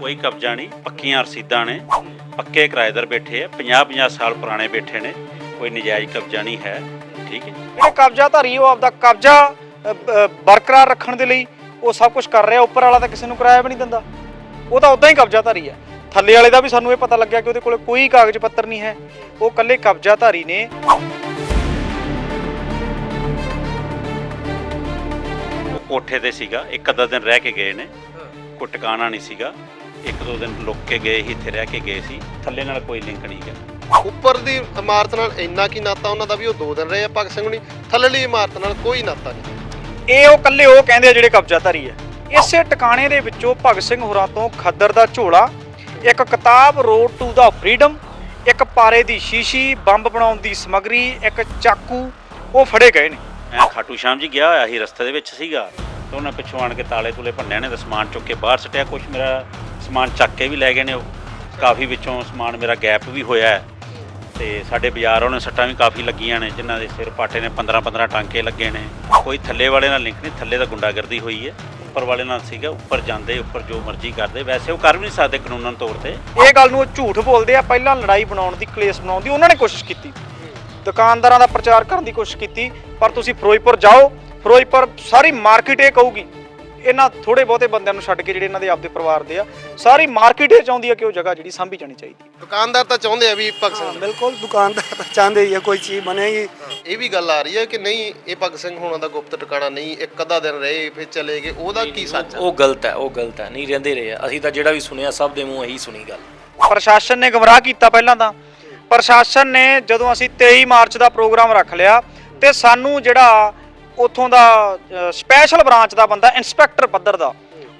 ਕੋਈ ਕਬਜ਼ਾ ਨਹੀਂ ਪੱਕੀਆਂ ਰਸੀਦਾਂ ਨੇ ਪੱਕੇ ਕਿਰਾਏਦਾਰ ਬੈਠੇ ਆ 50 50 ਸਾਲ ਪੁਰਾਣੇ ਬੈਠੇ ਨੇ ਕੋਈ ਨਜਾਇਜ਼ ਕਬਜ਼ਾ ਨਹੀਂ ਹੈ ਠੀਕ ਹੈ ਜਿਹੜੇ ਕਬਜ਼ਾਧਾਰੀ ਉਹ ਆਪਦਾ ਕਬਜ਼ਾ ਅ, ਬ- ਬਰਕਰਾਰ ਰੱਖਣ ਦੇ ਲਈ ਉਹ ਸਭ ਕੁਝ ਕਰ ਰਿਹਾ ਉੱਪਰ ਵਾਲਾ ਤਾਂ ਕਿਸੇ ਨੂੰ ਕਿਰਾਇਆ ਵੀ ਨਹੀਂ ਦਿੰਦਾ। ਉਹ ਤਾਂ ਉਦਾਂ ਹੀ ਕਬਜ਼ਾਧਾਰੀ ਹੈ। ਥੱਲੇ ਵਾਲੇ ਦਾ ਵੀ ਸਾਨੂੰ ਇਹ ਪਤਾ ਲੱਗਿਆ ਕਿ ਉਹਦੇ ਕੋਲੇ ਕੋਈ ਕਾਗਜ਼ ਪੱਤਰ ਨਹੀਂ ਹੈ। ਉਹ ਇਕੱਲੇ ਕਬਜ਼ਾਧਾਰੀ ਨੇ। ਉਹ ਕੋਠੇ ਤੇ ਸੀਗਾ ਇੱਕ ਅੱਧਾ ਦਿਨ ਰਹਿ ਕੇ ਗਏ ਨੇ। ਕੋਈ ਟਿਕਾਣਾ ਨਹੀਂ ਸੀਗਾ। ਇੱਕ ਦੋ ਦਿਨ ਲੁੱਕ ਕੇ ਗਏ ਸੀ ਇੱਥੇ ਰਹਿ ਕੇ ਗਏ ਸੀ। ਥੱਲੇ ਨਾਲ ਕੋਈ ਲਿੰਕ ਨਹੀਂ ਹੈ ਉੱਪਰ ਦੀ ਇਮਾਰਤ ਨਾਲ ਇੰਨਾ ਕੀ ਨਾਤਾ ਉਹਨਾਂ ਦਾ ਵੀ ਉਹ ਦੋ ਦਿਨ ਰਹੇ ਆ ਭਗਤ ਸਿੰਘ ਹੁਣੀ। ਥੱਲੇਲੀ ਇਮਾਰਤ ਨਾਲ ਕੋਈ ਨਾਤਾ ਨਹੀਂ। ਇਹ ਉਹ ਇਕੱਲੇ ਉਹ ਕਹਿੰਦੇ ਆ ਜਿਹੜੇ ਕਬਜ਼ਾਧਾਰੀ ਹੈ ਇਸੇ ਟਿਕਾਣੇ ਦੇ ਵਿੱਚੋਂ ਭਗਤ ਸਿੰਘ ਹੋਰਾਂ ਤੋਂ ਖੱਦਰ ਦਾ ਝੋਲਾ ਇੱਕ ਕਿਤਾਬ ਰੋਡ ਟੂ ਦਾ ਫਰੀडम ਇੱਕ ਪਾਰੇ ਦੀ ਸ਼ੀਸ਼ੀ ਬੰਬ ਬਣਾਉਣ ਦੀ ਸਮਗਰੀ ਇੱਕ ਚਾਕੂ ਉਹ ਫੜੇ ਗਏ ਨੇ। ਮੈਂ ਖਾਟੂ ਸ਼ਾਮ ਜੀ ਗਿਆ ਹੋਇਆ ਸੀ ਰਸਤੇ ਦੇ ਵਿੱਚ ਸੀਗਾ। ਤੇ ਉਹਨਾਂ ਪਿੱਛੋਂ ਆਣ ਕੇ ਤਾਲੇ ਤੁਲੇ ਭੰਨਿਆ ਨੇ ਤੇ ਸਮਾਨ ਚੁੱਕ ਕੇ ਬਾਹਰ ਸਟਿਆ। ਕੁਝ ਮੇਰਾ ਸਮਾਨ ਚੱਕ ਕੇ ਵੀ ਲੈ ਗਏ ਨੇ ਉਹ। ਕਾਫੀ ਵਿੱਚੋਂ ਸਮਾਨ ਮੇਰਾ ਗੈਪ ਵੀ ਹੋਇਆ ਹੈ। ਤੇ ਸਾਡੇ ਬਾਜ਼ਾਰ ਉਹਨੇ ਸੱਟਾਂ ਵੀ ਕਾਫੀ ਲੱਗੀਆਂ ਨੇ, ਜਿਨ੍ਹਾਂ ਦੇ ਸਿਰ ਪਾਟੇ ਨੇ 15 15 ਟਾਂਕੇ ਲੱਗੇ ਨੇ। ਕੋਈ ਥੱਲੇ ਵਾਲੇ ਨਾਲ ਲਿੰਕ ਨਹੀਂ, ਥੱਲੇ ਤਾਂ ਗੁੰਡਾਗਰਦੀ ਹੋਈ ਹੈ। ਉੱਪਰ ਵਾਲੇ ਨਾਲ ਸੀਗਾ, ਉੱਪਰ ਜਾਂਦੇ, ਉੱਪਰ ਜੋ ਮਰਜ਼ੀ ਕਰਦੇ। ਵੈਸੇ ਉਹ ਕਰ ਵੀ ਨਹੀਂ ਸਕਦੇ ਕਾਨੂੰਨਨ ਤੌਰ ਤੇ। ਇਹ ਗੱਲ ਨੂੰ ਉਹ ਝੂਠ ਬੋਲਦੇ ਆ, ਪਹਿਲਾਂ ਲੜਾਈ ਬਣਾਉਣ ਦੀ, ਕਲੇਸ਼ ਬਣਾਉਣ ਦੀ ਉਹਨਾਂ ਨੇ ਕੋਸ਼ਿਸ਼ ਕੀਤੀ। ਦੁਕਾਨਦਾਰਾਂ ਦਾ ਪ੍ਰਚਾਰ ਕਰਨ ਦੀ ਕੋਸ਼ਿਸ਼ ਕੀਤੀ, ਪਰ ਤੁਸੀਂ ਫਿਰੋਜ਼ਪੁਰ ਜਾਓ, ਫਿਰੋਜ਼ਪੁਰ ਸਾਰੀ ਮਾਰਕੀਟ ਇਹ ਕਹੂਗੀ ਇਹਨਾਂ ਥੋੜੇ ਬਹੁਤੇ ਬੰਦਿਆਂ ਨੂੰ ਛੱਡ ਕੇ ਜਿਹੜੇ ਇਹਨਾਂ ਦੇ ਆਪਦੇ ਪਰਿਵਾਰ ਦੇ ਆ ਸਾਰੀ ਮਾਰਕੀਟ ਇਹ ਚਾਹੁੰਦੀ ਆ ਕਿ ਉਹ ਜਗ੍ਹਾ ਜਿਹੜੀ ਸਾਂਭੀ ਜਾਣੀ ਚਾਹੀਦੀ ਦੁਕਾਨਦਾਰ ਤਾਂ ਚਾਹੁੰਦੇ ਆ ਵੀ ਭਗਤ ਹਾਂ ਸਿੰਘ। ਬਿਲਕੁਲ ਦੁਕਾਨਦਾਰ ਤਾਂ ਚਾਹੁੰਦੇ ਹੀ ਆ ਕੋਈ ਚੀਜ਼ ਬਣੇਗੀ। ਇਹ ਵੀ ਗੱਲ ਆ ਰਹੀ ਹੈ ਕਿ ਨਹੀਂ ਇਹ ਭਗਤ ਸਿੰਘ ਹੋਣਾ ਦਾ ਗੁਪਤ ਟਿਕਾਣਾ ਨਹੀਂ ਇੱਕ ਅੱਧਾ ਦਿਨ ਰਹੇ ਫਿਰ ਚਲੇ ਗਏ ਉਹਦਾ ਕੀ ਸੱਚ ਹੈ ਉਹ ਗਲਤ ਹੈ ਉਹ ਗਲਤ ਹੈ ਨਹੀਂ ਰਹਿੰਦੇ ਰਹੇ ਆ। ਅਸੀਂ ਤਾਂ ਜਿਹੜਾ ਵੀ ਸੁਣਿਆ ਸਭ ਦੇ ਮੂੰਹ ਇਹੀ ਸੁਣੀ ਗੱਲ। ਪ੍ਰਸ਼ਾਸਨ ਨੇ ਗਮਰਾਹ ਕੀਤਾ ਪਹਿਲਾਂ ਤਾਂ। ਪ੍ਰਸ਼ਾਸਨ ਨੇ ਜਦੋਂ ਅਸੀਂ 23 ਮਾਰਚ ਦਾ ਪ੍ਰੋਗਰਾਮ ਰੱਖ ਲਿਆ ਤੇ ਸਾਨੂੰ ਜਿਹੜਾ ਉਥੋਂ ਦਾ ਸਪੈਸ਼ਲ ਬ੍ਰਾਂਚ ਦਾ ਬੰਦਾ ਇੰਸਪੈਕਟਰ ਪੱਧਰ ਦਾ।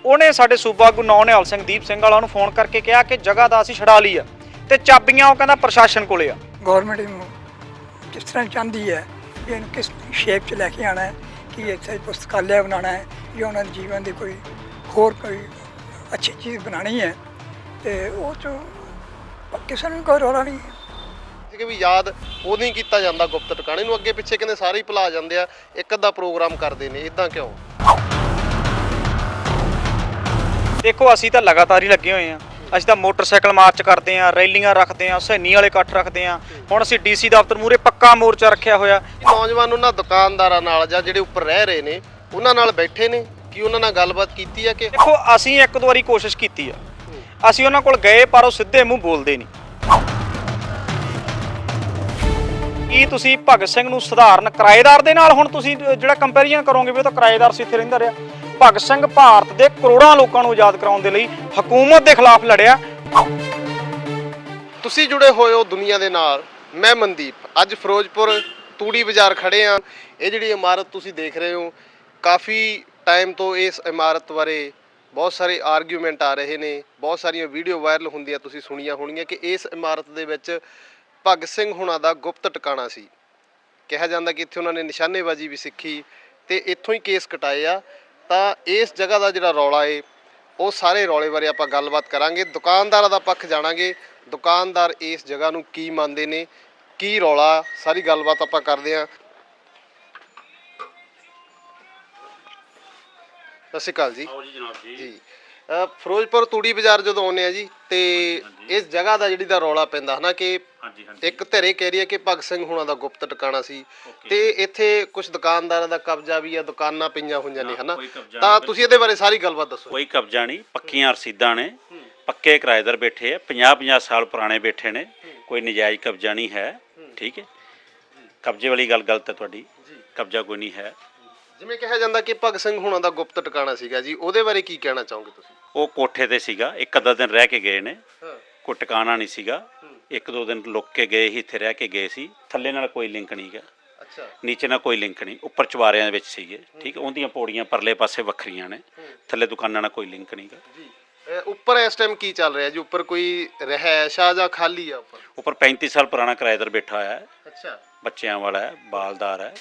ਉਹਨੇ ਸਾਡੇ ਸੂਬਾ ਆਗੂ ਨੌ ਸਿੰਘ, ਦੀਪ ਸਿੰਘ ਵਾਲਾ ਨੂੰ ਫੋਨ ਕਰਕੇ ਕਿਹਾ ਕਿ ਜਗ੍ਹਾ ਦਾ ਅਸੀਂ ਛਡਾ ਲਈ ਆ ਤੇ ਚਾਬੀਆਂ ਉਹ ਕਹਿੰਦਾ ਪ੍ਰਸ਼ਾਸਨ ਕੋਲੇ ਆ। ਗਵਰਨਮੈਂਟ ਨੂੰ ਜਿਸ ਤਰ੍ਹਾਂ ਚਾਹੁੰਦੀ ਹੈ ਕਿ ਇਹਨੂੰ ਕਿਸ ਸ਼ੇਪ 'ਚ ਲੈ ਕੇ ਆਣਾ ਹੈ, ਕਿ ਇੱਥੇ ਪੁਸਤਕਾਲਿਆ ਬਣਾਉਣਾ ਹੈ, ਜਾਂ ਉਹਨਾਂ ਦੇ ਜੀਵਨ ਦੀ ਕੋਈ ਹੋਰ ਕੋਈ ਅੱਛੀ ਚੀਜ਼ ਬਣਾਉਣੀ ਹੈ, ਤੇ ਉਹ 'ਚ ਕਿਸੇ ਨੂੰ ਕੋਈ ਰੌਲਾ ਨਹੀਂ ਕਿ ਵੀ ਯਾਦ ਉਹ ਨਹੀਂ ਕੀਤਾ ਜਾਂਦਾ ਗੁਪਤ ਟਿਕਾਣੇ ਨੂੰ ਅੱਗੇ ਪਿੱਛੇ ਕਹਿੰਦੇ ਸਾਰੇ ਹੀ ਭੁਲਾ ਜਾਂਦੇ ਆ ਇੱਕ ਅੱਧਾ ਪ੍ਰੋਗਰਾਮ ਕਰਦੇ ਨੇ ਇਦਾਂ ਕਿਉਂ? ਦੇਖੋ ਅਸੀਂ ਤਾਂ ਲਗਾਤਾਰ ਹੀ ਲੱਗੇ ਹੋਏ ਆ। ਅਸੀਂ ਤਾਂ ਮੋਟਰਸਾਈਕਲ ਮਾਰਚ ਕਰਦੇ ਆ ਰੈਲੀਆਂ ਰੱਖਦੇ ਆ ਸੈਨੀ ਵਾਲੇ ਇਕੱਠ ਰੱਖਦੇ ਆ। ਹੁਣ ਅਸੀਂ ਡੀਸੀ ਦਫ਼ਤਰ ਮੂਰੇ ਪੱਕਾ ਮੋਰਚਾ ਰੱਖਿਆ ਹੋਇਆ। ਨੌਜਵਾਨ ਉਹਨਾਂ ਦੁਕਾਨਦਾਰਾਂ ਨਾਲ ਜਾਂ ਜਿਹੜੇ ਉੱਪਰ ਰਹਿ ਰਹੇ ਨੇ ਉਹਨਾਂ ਨਾਲ ਬੈਠੇ ਨੇ? ਕੀ ਉਹਨਾਂ ਨਾਲ ਗੱਲਬਾਤ ਕੀਤੀ ਆ ਕਿ? ਦੇਖੋ ਅਸੀਂ ਇੱਕ ਦੋ ਵਾਰੀ ਕੋਸ਼ਿਸ਼ ਕੀਤੀ ਆ। ਅਸੀਂ ਉਹਨਾਂ ਕੋਲ ਗਏ ਪਰ ਉਹ ਸਿੱਧੇ ਮੂੰਹ ਬੋਲਦੇ ਨਹੀਂ। ਕੀ ਤੁਸੀਂ ਭਗਤ ਸਿੰਘ ਨੂੰ ਸਧਾਰਨ ਕਿਰਾਏਦਾਰ ਦੇ ਨਾਲ ਹੁਣ ਤੁਸੀਂ ਜਿਹੜਾ ਕੰਪੈਰੀਜ਼ਨ ਕਰੋਗੇ ਵੀ ਉਹ ਤਾਂ ਕਿਰਾਏਦਾਰ ਸੀ, ਇੱਥੇ ਰਹਿੰਦਾ ਰਿਹਾ। ਭਗਤ ਸਿੰਘ ਭਾਰਤ ਦੇ ਕਰੋੜਾਂ ਲੋਕਾਂ ਨੂੰ ਆਜ਼ਾਦ ਕਰਾਉਣ ਦੇ ਲਈ ਹਕੂਮਤ ਦੇ ਖਿਲਾਫ ਲੜਿਆ। ਤੁਸੀਂ ਜੁੜੇ ਹੋਏ ਹੋ ਦੁਨੀਆ ਦੇ ਨਾਲ। ਮੈਂ ਮਨਦੀਪ, ਅੱਜ ਫਿਰੋਜ਼ਪੁਰ ਤੂੜੀ ਬਾਜ਼ਾਰ ਖੜੇ ਆ। ਇਹ ਜਿਹੜੀ ਇਮਾਰਤ ਤੁਸੀਂ ਦੇਖ ਰਹੇ ਹੋ, ਕਾਫੀ ਟਾਈਮ ਤੋਂ ਇਸ ਇਮਾਰਤ ਬਾਰੇ ਬਹੁਤ ਸਾਰੇ ਆਰਗੂਮੈਂਟ ਆ ਰਹੇ ਨੇ। ਬਹੁਤ ਸਾਰੀਆਂ ਵੀਡੀਓ ਵਾਇਰਲ ਹੁੰਦੀਆਂ ਤੁਸੀਂ ਸੁਣੀਆਂ ਹੋਣਗੀਆਂ ਕਿ ਇਸ ਇਮਾਰਤ ਦੇ ਵਿੱਚ ਭਗਤ ਸਿੰਘ ਹੁਣਾਂ ਦਾ ਗੁਪਤ ਟਿਕਾਣਾ ਸੀ। ਕਿਹਾ ਜਾਂਦਾ ਕਿ ਇੱਥੇ ਉਹਨਾਂ ਨੇ ਨਿਸ਼ਾਨੇਬਾਜ਼ੀ ਵੀ ਸਿੱਖੀ ਤੇ ਇੱਥੋਂ ਹੀ ਕੇਸ ਕਟਾਏ ਆ। ਤਾਂ ਇਸ ਜਗ੍ਹਾ ਦਾ ਜਿਹੜਾ ਰੌਲਾ ਏ ਉਹ ਸਾਰੇ ਰੌਲੇ ਬਾਰੇ ਆਪਾਂ ਗੱਲਬਾਤ ਕਰਾਂਗੇ। ਦੁਕਾਨਦਾਰਾਂ ਦਾ ਪੱਖ ਜਾਣਾਂਗੇ। ਦੁਕਾਨਦਾਰ ਇਸ ਜਗ੍ਹਾ ਨੂੰ ਕੀ ਮੰਨਦੇ ਨੇ ਕੀ ਰੌਲਾ ਸਾਰੀ ਗੱਲਬਾਤ ਆਪਾਂ ਕਰਦੇ ਹਾਂ। ਸਤਿ ਸ਼੍ਰੀ ਅਕਾਲ ਜੀ। ਆਓ ਜੀ ਜਨਾਬ ਜੀ। ਜੀ। ਅ, ਫਿਰੋਜ਼ਪੁਰ ਤੂੜੀ ਬਾਜ਼ਾਰ ਜਦੋਂ ਆਉਂਦੇ ਆ ਜੀ ਤੇ ਇਸ ਜਗ੍ਹਾ ਦਾ ਜਿਹੜੀ ਦਾ ਰੌਲਾ ਪੈਂਦਾ ਹਨਾ ਕਿ ਹਾਂਜੀ ਹਾਂਜੀ। ਇੱਕ ਧਿਰੇ ਕਹਿ ਰਹੀ ਹੈ ਕਿ ਭਗਤ ਸਿੰਘ ਹੁਣਾਂ ਦਾ ਗੁਪਤ ਟਿਕਾਣਾ ਸੀ। Okay. ਤੇ ਇੱਥੇ ਕੁਝ ਦੁਕਾਨਦਾਰਾਂ ਦਾ ਕਬਜ਼ਾ ਵੀ ਆ ਦੁਕਾਨਾਂ ਪਈਆਂ ਹੋਈਆਂ ਨੇ ਹਨਾ। ਕੋਈ ਕਬਜ਼ਾ ਤਾਂ। ਤੁਸੀਂ ਇਹਦੇ ਬਾਰੇ ਸਾਰੀ ਗੱਲਬਾਤ ਦੱਸੋ। ਕੋਈ ਕਬਜ਼ਾ ਨਹੀਂ ਪੱਕੀਆਂ ਰਸੀਦਾਂ ਨੇ ਪੱਕੇ ਕਿਰਾਏਦਾਰ ਬੈਠੇ ਆ 50 50 ਸਾਲ ਪੁਰਾਣੇ ਬੈਠੇ ਨੇ ਕੋਈ ਨਜਾਇਜ਼ ਕਬਜ਼ਾ ਨਹੀਂ ਹੈ ਠੀਕ ਹੈ? ਕਬਜ਼ੇ ਵਾਲੀ ਗੱਲ ਗਲਤ ਹੈ ਤੁਹਾਡੀ ਕਬਜ਼ਾ ਕੋਈ ਨਹੀਂ ਹੈ। ਜਿਵੇਂ ਕਿਹਾ ਜਾਂਦਾ ਕਿ ਭਗਤ ਸਿੰਘ ਹੁਣਾਂ ਦਾ ਗੁਪਤ ਟਿਕਾਣਾ ਸੀਗਾ ਜੀ ਉਹਦੇ ਬਾਰੇ ਕੀ ਕਹਿਣਾ ਚਾਹੋਗੇ ਤੁਸੀਂ? ਉਹ ਕੋਠੇ ਤੇ ਸੀਗਾ ਇੱਕ ਅੱਧਾ ਦਿਨ ਰਹਿ ਕੇ ਗਏ ਨੇ। ਕੋਈ ਟਿਕਾਣਾ ਨਹੀਂ ਸੀਗਾ। ਇੱਕ ਦੋ ਦਿਨ ਲੁੱਕ ਕੇ ਗਏ ਹੀ ਇੱਥੇ ਰਹਿ ਕੇ ਗਏ ਸੀ। ਥੱਲੇ ਨਾਲ ਕੋਈ ਲਿੰਕ ਨਹੀਂ ਗਾ ਅੱਛਾ। ਨੀਚੇ ਨਾਲ ਕੋਈ ਲਿੰਕ ਨਹੀਂ। ਉੱਪਰ ਚਵਾਰਿਆਂ ਦੇ ਵਿੱਚ ਸੀਗੇ। ਠੀਕ ਉਹਦੀਆਂ ਪੌੜੀਆਂ ਪਰਲੇ ਪਾਸੇ ਵੱਖਰੀਆਂ ਨੇ। ਥੱਲੇ ਦੁਕਾਨਾਂ ਨਾਲ ਕੋਈ ਲਿੰਕ ਨਹੀਂ ਗਾ ਜੀ। ਉੱਪਰ ਇਸ ਟਾਈਮ ਕੀ ਚੱਲ ਰਿਹਾ ਜੀ? ਉੱਪਰ ਕੋਈ ਰਹਿائش ਆ ਜਾਂ ਖਾਲੀ ਆ ਉੱਪਰ? ਉੱਪਰ 35 ਸਾਲ ਪੁਰਾਣਾ ਕਿਰਾਏਦਾਰ ਬੈਠਾ ਹੋਇਆ ਹੈ। ਅੱਛਾ। ਬੱਚਿਆਂ ਵਾਲਾ ਹੈ ਬਾਲਦਾਰ ਹੈ।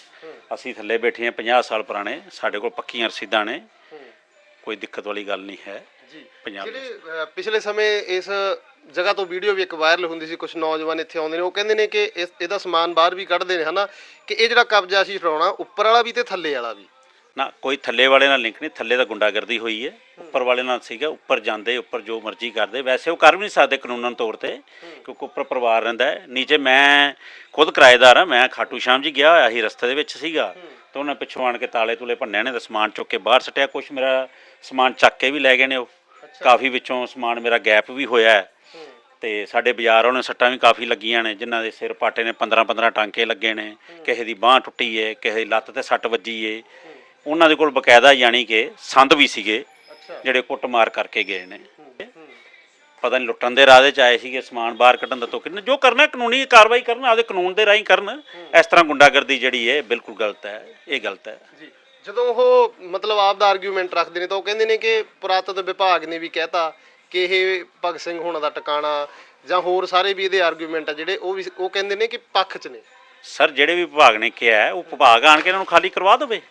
ਅਸੀਂ ਥੱਲੇ ਬੈਠੇ ਹਾਂ 50 ਸਾਲ ਪੁਰਾਣੇ। ਸਾਡੇ ਕੋਲ ਪੱਕੀਆਂ ਰਸੀਦਾਂ ਨੇ। ਕੋਈ ਦਿੱਕਤ ਵਾਲੀ ਗੱਲ ਨਹੀਂ ਹੈ। ਜੀ। ਪੰਜਾਬ ਦੇ ਜਿਹੜੇ ਅ, ਪਿਛਲੇ ਸਮੇਂ ਇਸ ਜਗ੍ਹਾ ਤੋਂ ਵੀਡੀਓ ਵੀ ਇੱਕ ਵਾਇਰਲ ਹੁੰਦੀ ਸੀ ਕੁਝ ਨੌਜਵਾਨ ਇੱਥੇ ਆਉਂਦੇ ਨੇ ਉਹ ਕਹਿੰਦੇ ਨੇ ਕਿ ਇਸ ਇਹਦਾ ਸਮਾਨ ਬਾਹਰ ਵੀ ਕੱਢਦੇ ਨੇ ਹਨਾ? ਕਿ ਇਹ ਜਿਹੜਾ ਕਬਜ਼ਾ ਅਸੀਂ ਛਡਾਉਣਾ ਉੱਪਰ ਵਾਲਾ ਵੀ ਤੇ ਥੱਲੇ ਵਾਲਾ ਵੀ। ਨਾ ਕੋਈ ਥੱਲੇ ਵਾਲੇ ਨਾਲ ਲਿੰਕ ਨਹੀਂ ਥੱਲੇ ਤਾਂ ਗੁੰਡਾਗਰਦੀ ਹੋਈ ਹੈ। ਉੱਪਰ ਵਾਲੇ ਨਾਲ ਸੀਗਾ ਉੱਪਰ ਜਾਂਦੇ ਉੱਪਰ ਜੋ ਮਰਜ਼ੀ ਕਰਦੇ। ਵੈਸੇ ਉਹ ਕਰ ਵੀ ਨਹੀਂ ਸਕਦੇ ਕਾਨੂੰਨਨ ਤੌਰ ਤੇ ਕਿਉਂਕਿ ਉੱਪਰ ਪਰਿਵਾਰ ਰਹਿੰਦਾ ਹੈ। ਨੀਚੇ ਮੈਂ ਖੁਦ ਕਿਰਾਏਦਾਰ ਆ ਮੈਂ ਖਾਟੂ ਸ਼ਾਮ ਜੀ ਗਿਆ ਹੋਇਆ ਸੀ ਰਸਤੇ ਦੇ ਵਿੱਚ ਸੀਗਾ। ਤੇ ਉਹਨਾਂ ਪਿੱਛੋਂ ਆਣ ਕੇ ਤਾਲੇ ਤੁਲੇ ਭੰਨਿਆ ਨੇ ਤੇ ਸਮਾਨ ਚੁੱਕ ਕੇ ਬਾਹਰ ਸਟਿਆ। ਕੁਝ ਮੇਰਾ ਸਮਾਨ ਚੱਕ ਕੇ ਵੀ ਲੈ ਗਏ ਨੇ ਉਹ। ਕਾਫੀ ਵਿੱਚੋਂ ਸਮਾਨ ਮੇਰਾ ਗੈਪ ਵੀ ਹੋਇਆ ਹੈ। ਤੇ ਸਾਡੇ ਬਾਜ਼ਾਰ ਉਹਨੇ ਸੱਟਾਂ ਵੀ ਕਾਫੀ ਲੱਗੀਆਂ ਨੇ ਜਿਨ੍ਹਾਂ ਦੇ ਸਿਰ ਪਾਟੇ ਨੇ 15 15 ਟਾਂਕੇ ਲੱਗੇ ਨੇ। ਕਿਸੇ ਦੀ ਬਾਹ ਟੁੱਟੀ ਏ ਕਿਸੇ ਦੀ ਲੱਤ ਤੇ ਸੱਟ ਵੱਜੀ ਏ। ਉਹਨਾਂ ਦੇ ਕੋਲ ਬਕਾਇਦਾ ਯਾਨੀ ਕਿ ਸੰਦ ਵੀ ਸੀਗੇ ਜਿਹੜੇ ਕੁੱਟਮਾਰ ਕਰਕੇ ਗਏ ਨੇ। ਪਤਾ ਨਹੀਂ ਲੁੱਟਣ ਦੇ ਇਰਾਦੇ ਚ ਆਏ ਸੀਗੇ ਸਮਾਨ ਬਾਹਰ ਕੱਢਣ ਦਾ ਤੋਂ ਕਿੰਨੇ ਜੋ ਕਰਨਾ ਕਾਨੂੰਨੀ ਕਾਰਵਾਈ ਕਰਨ ਆਪਦੇ ਕਾਨੂੰਨ ਦੇ ਰਾਹੀਂ ਕਰਨ। ਇਸ ਤਰ੍ਹਾਂ ਗੁੰਡਾਗਰਦੀ ਜਿਹੜੀ ਹੈ ਬਿਲਕੁਲ ਗਲਤ ਹੈ ਇਹ ਗਲਤ ਹੈ। ਜੀ। ਜਦੋਂ ਉਹ ਮਤਲਬ ਆਪ ਦਾ ਆਰਗੂਮੈਂਟ ਰੱਖਦੇ ਨੇ ਤਾਂ ਉਹ ਕਹਿੰਦੇ ਨੇ ਕਿ ਪੁਰਾਤਤਵ ਵਿਭਾਗ ਨੇ ਵੀ ਕਹਿਤਾ ਕਿ ਇਹ ਭਗਤ ਸਿੰਘ ਹੋਣਾ ਦਾ ਟਿਕਾਣਾ ਜਾਂ ਹੋਰ ਸਾਰੇ ਵੀ ਇਹਦੇ ਆਰਗੂਮੈਂਟ ਆ ਜਿਹੜੇ ਉਹ ਵੀ ਉਹ ਕਹਿੰਦੇ ਨੇ ਕਿ ਪੱਖ 'ਚ ਨੇ। ਸਰ ਜਿਹੜੇ ਵੀ ਵਿਭਾਗ ਨੇ ਕਿਹਾ ਉਹ ਵਿਭਾਗ ਆਣ ਕੇ ਇਹਨਾਂ ਨੂੰ ਖਾਲੀ ਕਰਵਾ ਦੇਵੇ।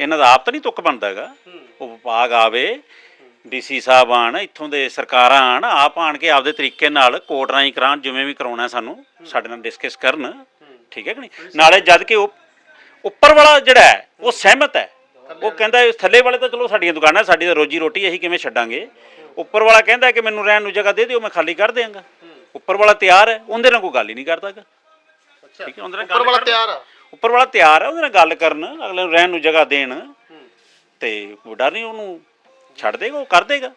ਇਹਨਾਂ ਦਾ ਆਪ ਤਾਂ ਨਹੀਂ ਤੁੱਕ ਬਣਦਾ ਹੈਗਾ। ਉਹ ਵਿਭਾਗ ਆਵੇ ਡੀਸੀ ਸਾਹਿਬ ਆਣ ਇੱਥੋਂ ਦੇ ਸਰਕਾਰਾਂ ਆਣ ਆਪ ਆਣ ਕੇ ਆਪਦੇ ਤਰੀਕੇ ਨਾਲ ਕੋਰਟ ਰਾਹੀਂ ਕਰਾਉਣ ਜਿਵੇਂ ਵੀ ਕਰਾਉਣਾ ਸਾਨੂੰ ਸਾਡੇ ਨਾਲ ਡਿਸਕਸ ਕਰਨ। ਠੀਕ ਹੈ ਕਿ ਨਹੀਂ? ਨਾਲੇ ਜਦ ਕਿ ਉਹ ਉੱਪਰ ਵਾਲਾ ਜਿਹੜਾ ਹੈ ਉਹ ਸਹਿਮਤ ਹੈ। ਉਹ ਕਹਿੰਦਾ ਇਸ ਥੱਲੇ ਵਾਲੇ ਤਾਂ ਚਲੋ ਸਾਡੀਆਂ ਦੁਕਾਨਾਂ ਸਾਡੀ ਤਾਂ ਰੋਜੀ ਰੋਟੀ ਅਸੀਂ ਕਿਵੇਂ ਛੱਡਾਂਗੇ? ਉੱਪਰ ਵਾਲਾ ਕਹਿੰਦਾ ਕਿ ਮੈਨੂੰ ਰਹਿਣ ਨੂੰ ਜਗ੍ਹਾ ਦੇ ਦਿਓ ਮੈਂ ਖਾਲੀ ਕਰ ਦਿਆਂਗਾ। ਉੱਪਰ ਵਾਲਾ ਤਿਆਰ ਹੈ ਉਹਦੇ ਨਾਲ ਕੋਈ ਗੱਲ ਹੀ ਨਹੀਂ ਕਰਦਾਗਾ ਠੀਕ ਹੈ ਉਹਦੇ ਨਾਲ ਉੱਪਰ ਵਾਲਾ। ਤਿਆਰ ਆ। ਉੱਪਰ ਵਾਲਾ ਤਿਆਰ ਹੈ ਉਹਦੇ ਨਾਲ ਗੱਲ ਕਰਨ ਅਗਲੇ ਨੂੰ ਰਹਿਣ ਨੂੰ ਜਗ੍ਹਾ ਦੇਣ। ਤੇ ਡਰ ਨਹੀਂ ਉਹਨੂੰ ਛੱਡ ਦੇਗਾ ਉਹ ਕਰ ਦੇਗਾ।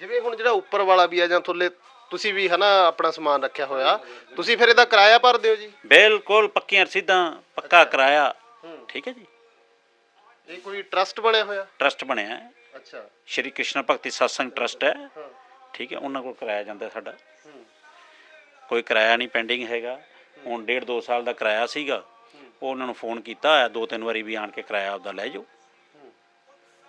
ਜਿਵੇਂ ਹੁਣ ਜਿਹੜਾ ਉੱਪਰ ਵਾਲਾ ਵੀ ਆ ਜਾਂ ਥੱਲੇ ਤੁਸੀਂ ਵੀ ਹਨਾ ਆਪਣਾ ਸਮਾਨ ਰੱਖਿਆ ਹੋਇਆ ਤੁਸੀਂ ਫਿਰ ਇਹਦਾ ਕਿਰਾਇਆ ਭਰਦੇ ਹੋ ਜੀ। ਬਿਲਕੁਲ ਪੱਕੀਆਂ ਰਸੀਦਾਂ ਪੱਕਾ ਕਰਾਇਆ। ਠੀਕ ਹੈ ਜੀ। ਇਹ ਕੋਈ ਟਰਸਟ ਬਣਿਆ ਹੋਇਆ? ਟਰਸਟ ਬਣਿਆ ਹੈ। ਅੱਛਾ। ਸ਼੍ਰੀ ਕ੍ਰਿਸ਼ਨ ਭਗਤੀ ਸਤਸੰਗ ਟਰਸਟ ਹੈ। ਠੀਕ ਹੈ ਉਹਨਾਂ ਕੋਲ ਕਰਾਇਆ ਜਾਂਦਾ ਸਾਡਾ। ਕੋਈ ਕਿਰਾਇਆ ਨਹੀਂ ਪੈਂਡਿੰਗ ਹੈਗਾ। ਹੁਣ ਡੇਢ ਦੋ ਸਾਲ ਦਾ ਕਿਰਾਇਆ ਸੀਗਾ। ਉਹ ਉਹਨਾਂ ਨੂੰ ਫੋਨ ਕੀਤਾ ਹੋਇਆ ਦੋ ਤਿੰਨ ਵਾਰੀ ਵੀ ਆਣ ਕੇ ਕਿਰਾਇਆ ਆਪਦਾ ਲੈ ਜਾਓ।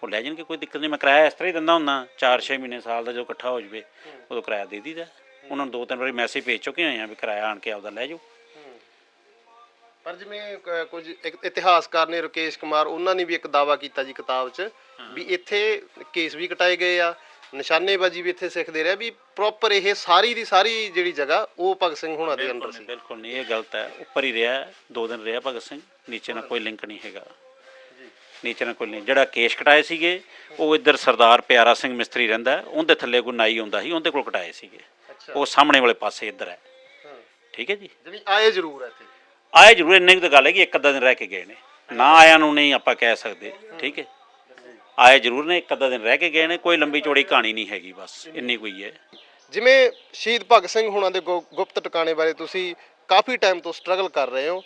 ਉਹ ਲੈ ਜਾਣਗੇ ਕੋਈ ਦਿੱਕਤ ਨਹੀਂ ਮੈਂ ਕਿਰਾਇਆ ਇਸ ਤਰ੍ਹਾਂ ਹੀ ਦਿੰਦਾ ਹੁੰਦਾ। 4-6 ਮਹੀਨੇ ਸਾਲ ਦਾ ਜੋ ਇਕੱਠਾ ਹੋ ਜਵੇ ਉਦੋਂ ਕਿਰਾਇਆ ਦੇ ਦੀਦਾ ਉਹਨਾਂ ਨੂੰ ਦੋ ਤਿੰਨ ਵਾਰੀ ਮੈਸੇਜ ਭੇਜ ਚੁੱਕੇ ਹੋਏ ਆ ਵੀ ਕਿਰਾਇਆ ਆਣ ਕੇ ਆਪਦਾ ਲੈ ਜਾਓ। ਪਰ ਜਿਵੇਂ ਕ- ਕੁਝ ਇੱਕ ਇਤਿਹਾਸਕਾਰ ਨੇ ਰਕੇਸ਼ ਕੁਮਾਰ ਉਹਨਾਂ ਨੇ ਵੀ ਇੱਕ ਦਾਵਾ ਕੀਤਾ ਜੀ ਕਿਤਾਬ 'ਚ ਵੀ ਇੱਥੇ ਕੇਸ ਵੀ ਕਟਾਏ ਗਏ ਆ ਨਿਸ਼ਾਨੇਬਾਜ਼ੀ ਵੀ ਇੱਥੇ ਸਿੱਖਦੇ ਰਹੇ ਵੀ ਪ੍ਰੋਪਰ ਇਹ ਸਾਰੀ ਦੀ ਸਾਰੀ ਜਿਹੜੀ ਜਗ੍ਹਾ ਉਹ ਭਗਤ ਸਿੰਘ ਹੋਣਾ ਦੇ ਅੰਡਰ ਸੀ। ਬਿਲਕੁਲ ਨਹੀਂ ਇਹ ਗਲਤ ਹੈ। ਉੱਪਰ ਹੀ ਰਿਹਾ ਦੋ ਦਿਨ ਰਿਹਾ ਭਗਤ ਸਿੰਘ ਨੀਚੇ ਨਾਲ ਕੋਈ ਲਿੰਕ ਨਹੀਂ ਹੈਗਾ। ਨੀਚੇ ਨਾਲ ਕੋਈ ਨਹੀਂ ਜਿਹੜਾ ਕੇਸ ਕਟਾਏ ਸੀਗੇ ਉਹ ਇੱਧਰ ਸਰਦਾਰ ਪਿਆਰਾ ਸਿੰਘ ਮਿਸਤਰੀ ਰਹਿੰਦਾ ਹੈ, ਉਹਦੇ ਥੱਲੇ ਕੋਈ ਨਾਈ ਆਉਂਦਾ ਸੀ ਉਹਦੇ ਕੋਲ ਕਟਾਏ ਸੀਗੇ। ਉਹ ਸਾਹਮਣੇ ਵਾਲੇ ਪਾਸੇ ਇੱਧਰ ਹੈ। ਠੀਕ ਹੈ ਜੀ? ਜਿਵੇਂ ਆਏ ਜ਼ਰੂਰ ਆ ਇੱਥੇ। ਆਏ ਜ਼ਰੂਰ, ਇੰਨੇ ਕੁ ਗੱਲ ਹੈ ਕਿ ਇੱਕ ਅੱਧਾ ਦਿਨ ਰਹਿ ਕੇ ਗਏ ਨੇ। ਨਾ ਆਇਆਂ ਨੂੰ ਨਹੀਂ ਆਪਾਂ ਕਹਿ ਸਕਦੇ, ਠੀਕ ਹੈ? ਆਏ ਜ਼ਰੂਰ ਨੇ, ਇੱਕ ਅੱਧਾ ਦਿਨ ਰਹਿ ਕੇ ਗਏ ਨੇ, ਕੋਈ ਲੰਬੀ ਚੌੜੀ ਕਹਾਣੀ ਨਹੀਂ ਹੈਗੀ ਬਸ, ਇੰਨੀ ਕੋਈ ਹੈ ਜਿਵੇਂ ਸ਼ਹੀਦ ਭਗਤ ਸਿੰਘ ਹੋਣਾ ਦੇ ਗੁਪਤ ਟਿਕਾਣੇ ਬਾਰੇ ਤੁਸੀਂ ਕਾਫੀ ਟਾਈਮ ਤੋਂ ਸਟਰਗਲ ਕਰ ਰਹੇ ਹੋ।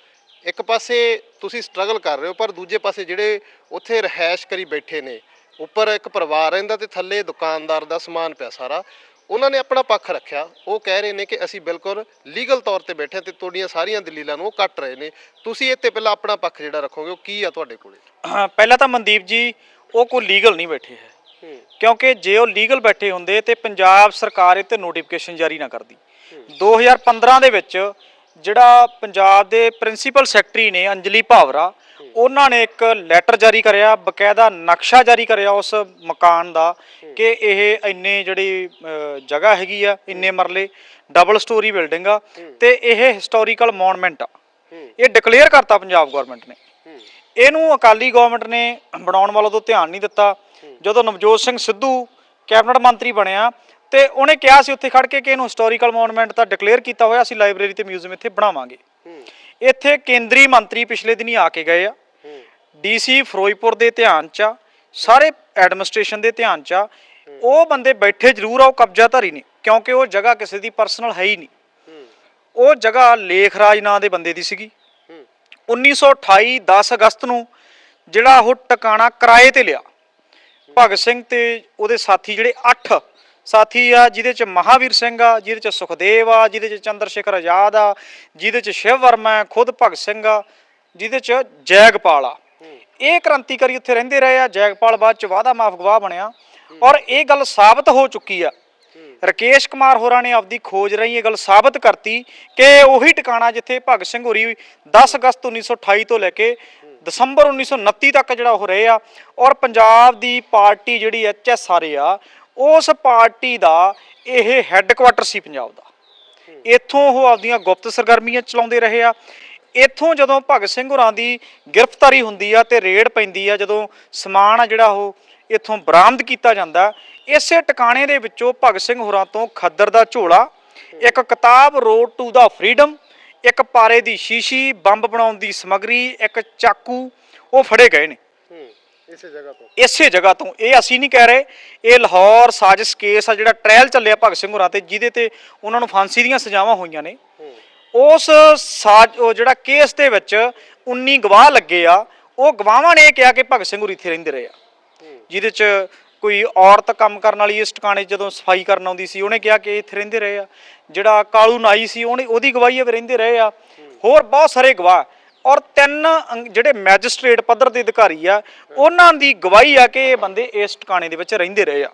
ਇੱਕ ਪਾਸੇ ਤੁਸੀਂ ਸਟਰਗਲ ਕਰ ਰਹੇ ਹੋ, ਪਰ ਦੂਜੇ ਪਾਸੇ ਜਿਹੜੇ ਉੱਥੇ ਰਹਿائش ਕਰੀ ਬੈਠੇ ਨੇ, ਉੱਪਰ ਇੱਕ ਪਰਿਵਾਰ ਰਹਿੰਦਾ ਤੇ ਥੱਲੇ ਦੁਕਾਨਦਾਰ ਦਾ ਸਮਾਨ ਪਿਆ ਸਾਰਾ। ਉਹਨਾਂ ਨੇ ਆਪਣਾ ਪੱਖ ਰੱਖਿਆ। ਉਹ ਕਹਿ ਰਹੇ ਨੇ ਕਿ ਅਸੀਂ ਬਿਲਕੁਲ ਲੀਗਲ ਤੌਰ ਤੇ ਬੈਠੇ ਤੇ ਤੁਹਾਡੀਆਂ ਸਾਰੀਆਂ ਦਲੀਲਾਂ ਨੂੰ ਉਹ ਕੱਟ ਰਹੇ ਨੇ। ਤੁਸੀਂ ਇਹ ਤੇ ਪਹਿਲਾਂ ਆਪਣਾ ਪੱਖ ਜਿਹੜਾ ਰੱਖੋਗੇ ਉਹ ਕੀ ਆ ਤੁਹਾਡੇ ਕੋਲੇ? ਹਾਂ ਪਹਿਲਾਂ ਤਾਂ ਮਨਦੀਪ ਜੀ ਉਹ ਕੋਈ ਲੀਗਲ ਨਹੀਂ ਬੈਠੇ ਹੈ। ਕਿਉਂਕਿ ਜੇ ਉਹ ਲੀਗਲ ਬੈਠੇ ਹੁੰਦੇ ਤੇ ਪੰਜਾਬ ਸਰਕਾਰ ਇਹ ਤੇ ਨੋਟੀਫਿਕੇਸ਼ਨ ਜਾਰੀ ਨਾ ਕਰਦੀ। 2015 ਦੇ ਵਿੱਚ ਜਿਹੜਾ ਪੰਜਾਬ ਦੇ ਪ੍ਰਿੰਸੀਪਲ ਸੈਕਟਰੀ ਨੇ ਅੰਜਲੀ ਭਾਵਰਾ ਉਹਨਾਂ ਨੇ ਇੱਕ ਲੈਟਰ ਜਾਰੀ ਕਰਿਆ ਬਕਾਇਦਾ ਨਕਸ਼ਾ ਜਾਰੀ ਕਰਿਆ ਉਸ ਮਕਾਨ ਦਾ ਕਿ ਇਹ ਇੰਨੇ ਜਿਹੜੀ ਜਗ੍ਹਾ ਹੈਗੀ ਆ ਇੰਨੇ ਮਰਲੇ ਡਬਲ ਸਟੋਰੀ ਬਿਲਡਿੰਗ ਆ ਤੇ ਇਹ ਹਿਸਟੋਰੀਕਲ ਮੌਨੂਮੈਂਟ ਆ। ਇਹ ਡਿਕਲੇਅਰ ਕਰਤਾ ਪੰਜਾਬ ਗਵਰਨਮੈਂਟ ਨੇ। ਇਹਨੂੰ ਅਕਾਲੀ ਗਵਰਨਮੈਂਟ ਨੇ ਬਣਾਉਣ ਵੱਲ ਤੋਂ ਧਿਆਨ ਨਹੀਂ ਦਿੱਤਾ। ਜਦੋਂ ਨਵਜੋਤ ਸਿੰਘ ਸਿੱਧੂ ਕੈਬਨਿਟ ਮੰਤਰੀ ਬਣਿਆ ਤੇ ਉਹਨੇ ਕਿਹਾ ਸੀ ਉੱਥੇ ਖੜ ਕੇ ਕਿ ਇਹਨੂੰ ਹਿਸਟੋਰੀਕਲ ਮੌਨੂਮੈਂਟ ਤਾਂ ਡਿਕਲੇਅਰ ਕੀਤਾ ਹੋਇਆ ਅਸੀਂ ਲਾਇਬ੍ਰੇਰੀ ਤੇ ਮਿਊਜ਼ੀਅਮ ਇੱਥੇ ਬਣਾਵਾਂਗੇ। ਇੱਥੇ ਕੇਂਦਰੀ ਮੰਤਰੀ ਪਿਛਲੇ ਦਿਨੀ ਆ ਕੇ ਗਏ ਆ। ਡੀਸੀ ਫਿਰੋਜ਼ਪੁਰ ਦੇ ਧਿਆਨ ਚ ਆ, ਸਾਰੇ ਐਡਮਿਨਿਸਟ੍ਰੇਸ਼ਨ ਦੇ ਧਿਆਨ ਚ ਆ। ਉਹ ਬੰਦੇ ਬੈਠੇ ਜ਼ਰੂਰ ਆ ਉਹ ਕਬਜ਼ਾਧਾਰੀ ਨੇ ਕਿਉਂਕਿ ਉਹ ਜਗ੍ਹਾ ਕਿਸੇ ਦੀ ਪਰਸਨਲ ਹੈ ਹੀ ਨਹੀਂ। ਉਹ ਜਗ੍ਹਾ ਲੇਖਰਾਜ ਨਾਂ ਦੇ ਬੰਦੇ ਦੀ ਸੀਗੀ। 1928 10 ਅਗਸਤ ਨੂੰ ਜਿਹੜਾ ਉਹ ਟਿਕਾਣਾ ਕਿਰਾਏ ਤੇ ਲਿਆ। ਭਗਤ ਸਿੰਘ ਤੇ ਉਹਦੇ ਸਾਥੀ ਜਿਹੜੇ 8 ਸਾਥੀ ਆ ਜਿਹਦੇ ਚ ਮਹਾਵੀਰ ਸਿੰਘ ਆ ਜਿਹਦੇ ਚ ਸੁਖਦੇਵ ਆ ਜਿਹਦੇ ਚ ਚੰਦਰ ਸ਼ੇਖਰ ਆਜ਼ਾਦ ਆ ਜਿਹਦੇ ਚ ਸ਼ਿਵ ਵਰਮਾ ਖੁਦ ਭਗਤ ਸਿੰਘ ਆ ਜਿਹਦੇ ਚ ਜੈਗਪਾਲ ਆ। ਇਹ ਕ੍ਰਾਂਤੀਕਾਰੀ ਉੱਥੇ ਰਹਿੰਦੇ ਰਹੇ ਆ ਜੈਗਪਾਲ ਬਾਅਦ ਚ ਵਾਦਾ ਮਾਫ ਗਵਾਹ ਬਣਿਆ। ਔਰ ਇਹ ਗੱਲ ਸਾਬਤ ਹੋ ਚੁੱਕੀ ਆ। ਰਕੇਸ਼ ਕੁਮਾਰ ਹੋਰਾਂ ਨੇ ਆਪਦੀ ਖੋਜ ਰਹੀ ਇਹ ਗੱਲ ਸਾਬਤ ਕਰਤੀ ਕਿ ਉਹੀ ਟਿਕਾਣਾ ਜਿੱਥੇ ਭਗਤ ਸਿੰਘ ਹੋਰੀ 10 ਅਗਸਤ 1928 ਤੋਂ ਲੈ ਕੇ ਦਸੰਬਰ 1929 ਤੱਕ ਜਿਹੜਾ ਉਹ ਰਹੇ ਆ, ਔਰ ਪੰਜਾਬ ਦੀ ਪਾਰਟੀ ਜਿਹੜੀ ਐਚਐਸਆਰ ਆ, ਉਸ ਪਾਰਟੀ ਦਾ ਇਹ ਹੈੱਡਕੁਆਟਰ ਸੀ ਪੰਜਾਬ ਦਾ। ਇੱਥੋਂ ਉਹ ਆਪਦੀਆਂ ਗੁਪਤ ਸਰਗਰਮੀਆਂ ਚਲਾਉਂਦੇ ਰਹੇ ਆ। ਇੱਥੋਂ ਜਦੋਂ ਭਗਤ ਸਿੰਘ ਹੋਰਾਂ ਦੀ ਗ੍ਰਿਫਤਾਰੀ ਹੁੰਦੀ ਆ ਤੇ ਰੇਡ ਪੈਂਦੀ ਆ ਜਦੋਂ ਸਮਾਨ ਆ ਜਿਹੜਾ ਉਹ ਇੱਥੋਂ ਬਰਾਮਦ ਕੀਤਾ ਜਾਂਦਾ ਇਸੇ ਟਿਕਾਣੇ ਦੇ ਵਿੱਚੋਂ ਭਗਤ ਸਿੰਘ ਹੋਰਾਂ ਤੋਂ ਖੱਦਰ ਦਾ ਝੋਲਾ ਇੱਕ ਕਿਤਾਬ ਰੋਡ ਟੂ ਦਾ ਫਰੀडम ਇੱਕ ਪਾਰੇ ਦੀ ਸ਼ੀਸ਼ੀ ਬੰਬ ਬਣਾਉਣ ਦੀ ਸਮਗਰੀ ਇੱਕ ਚਾਕੂ ਉਹ ਫੜੇ ਗਏ ਨੇ। ਹੂੰ ਇਸੇ ਜਗ੍ਹਾ ਤੋਂ। ਇਸੇ ਜਗ੍ਹਾ ਤੋਂ। ਇਹ ਅਸੀਂ ਨਹੀਂ ਕਹਿ ਰਹੇ ਇਹ ਲਾਹੌਰ ਸਾਜ਼ਿਸ਼ ਕੇਸ ਆ ਜਿਹੜਾ ਟ੍ਰਾਇਲ ਚੱਲਿਆ ਭਗਤ ਸਿੰਘ ਹੋਰਾਂ ਤੇ ਜਿਹਦੇ ਤੇ ਉਹਨਾਂ ਨੂੰ ਫਾਂਸੀ ਦੀਆਂ ਸਜ਼ਾਵਾਂ ਹੋਈਆਂ ਨੇ। ਉਸ ਸਾਜ਼, ਉਹ ਜਿਹੜਾ ਕੇਸ ਦੇ ਵਿੱਚ 19 ਗਵਾਹ ਲੱਗੇ ਆ, ਉਹ ਗਵਾਹਾਂ ਨੇ ਇਹ ਕਿਹਾ ਕਿ ਭਗਤ ਸਿੰਘ ਹੋਰੀ ਇੱਥੇ ਰਹਿੰਦੇ ਰਹੇ ਆ। ਜਿਹਦੇ ਚ ਕੋਈ ਔਰਤ ਕੰਮ ਕਰਨ ਵਾਲੀ ਇਸ ਟਿਕਾਣੇ ਜਦੋਂ ਸਫ਼ਾਈ ਕਰਨ ਆਉਂਦੀ ਸੀ, ਉਹਨੇ ਕਿਹਾ ਕਿ ਇੱਥੇ ਰਹਿੰਦੇ ਰਹੇ ਆ। ਜਿਹੜਾ ਕਾਲੂ ਨਾਈ ਸੀ, ਉਹਨੇ, ਉਹਦੀ ਗਵਾਹੀ ਹੈ ਰਹਿੰਦੇ ਰਹੇ ਆ। ਹੋਰ ਬਹੁਤ ਸਾਰੇ ਗਵਾਹ। ਔਰ ਤਿੰਨ ਜਿਹੜੇ ਮੈਜਿਸਟ੍ਰੇਟ ਪੱਧਰ ਦੇ ਅਧਿਕਾਰੀ ਆ, ਉਹਨਾਂ ਦੀ ਗਵਾਹੀ ਆ ਕਿ ਇਹ ਬੰਦੇ ਇਸ ਟਿਕਾਣੇ ਦੇ ਵਿੱਚ ਰਹਿੰਦੇ ਰਹੇ ਆ।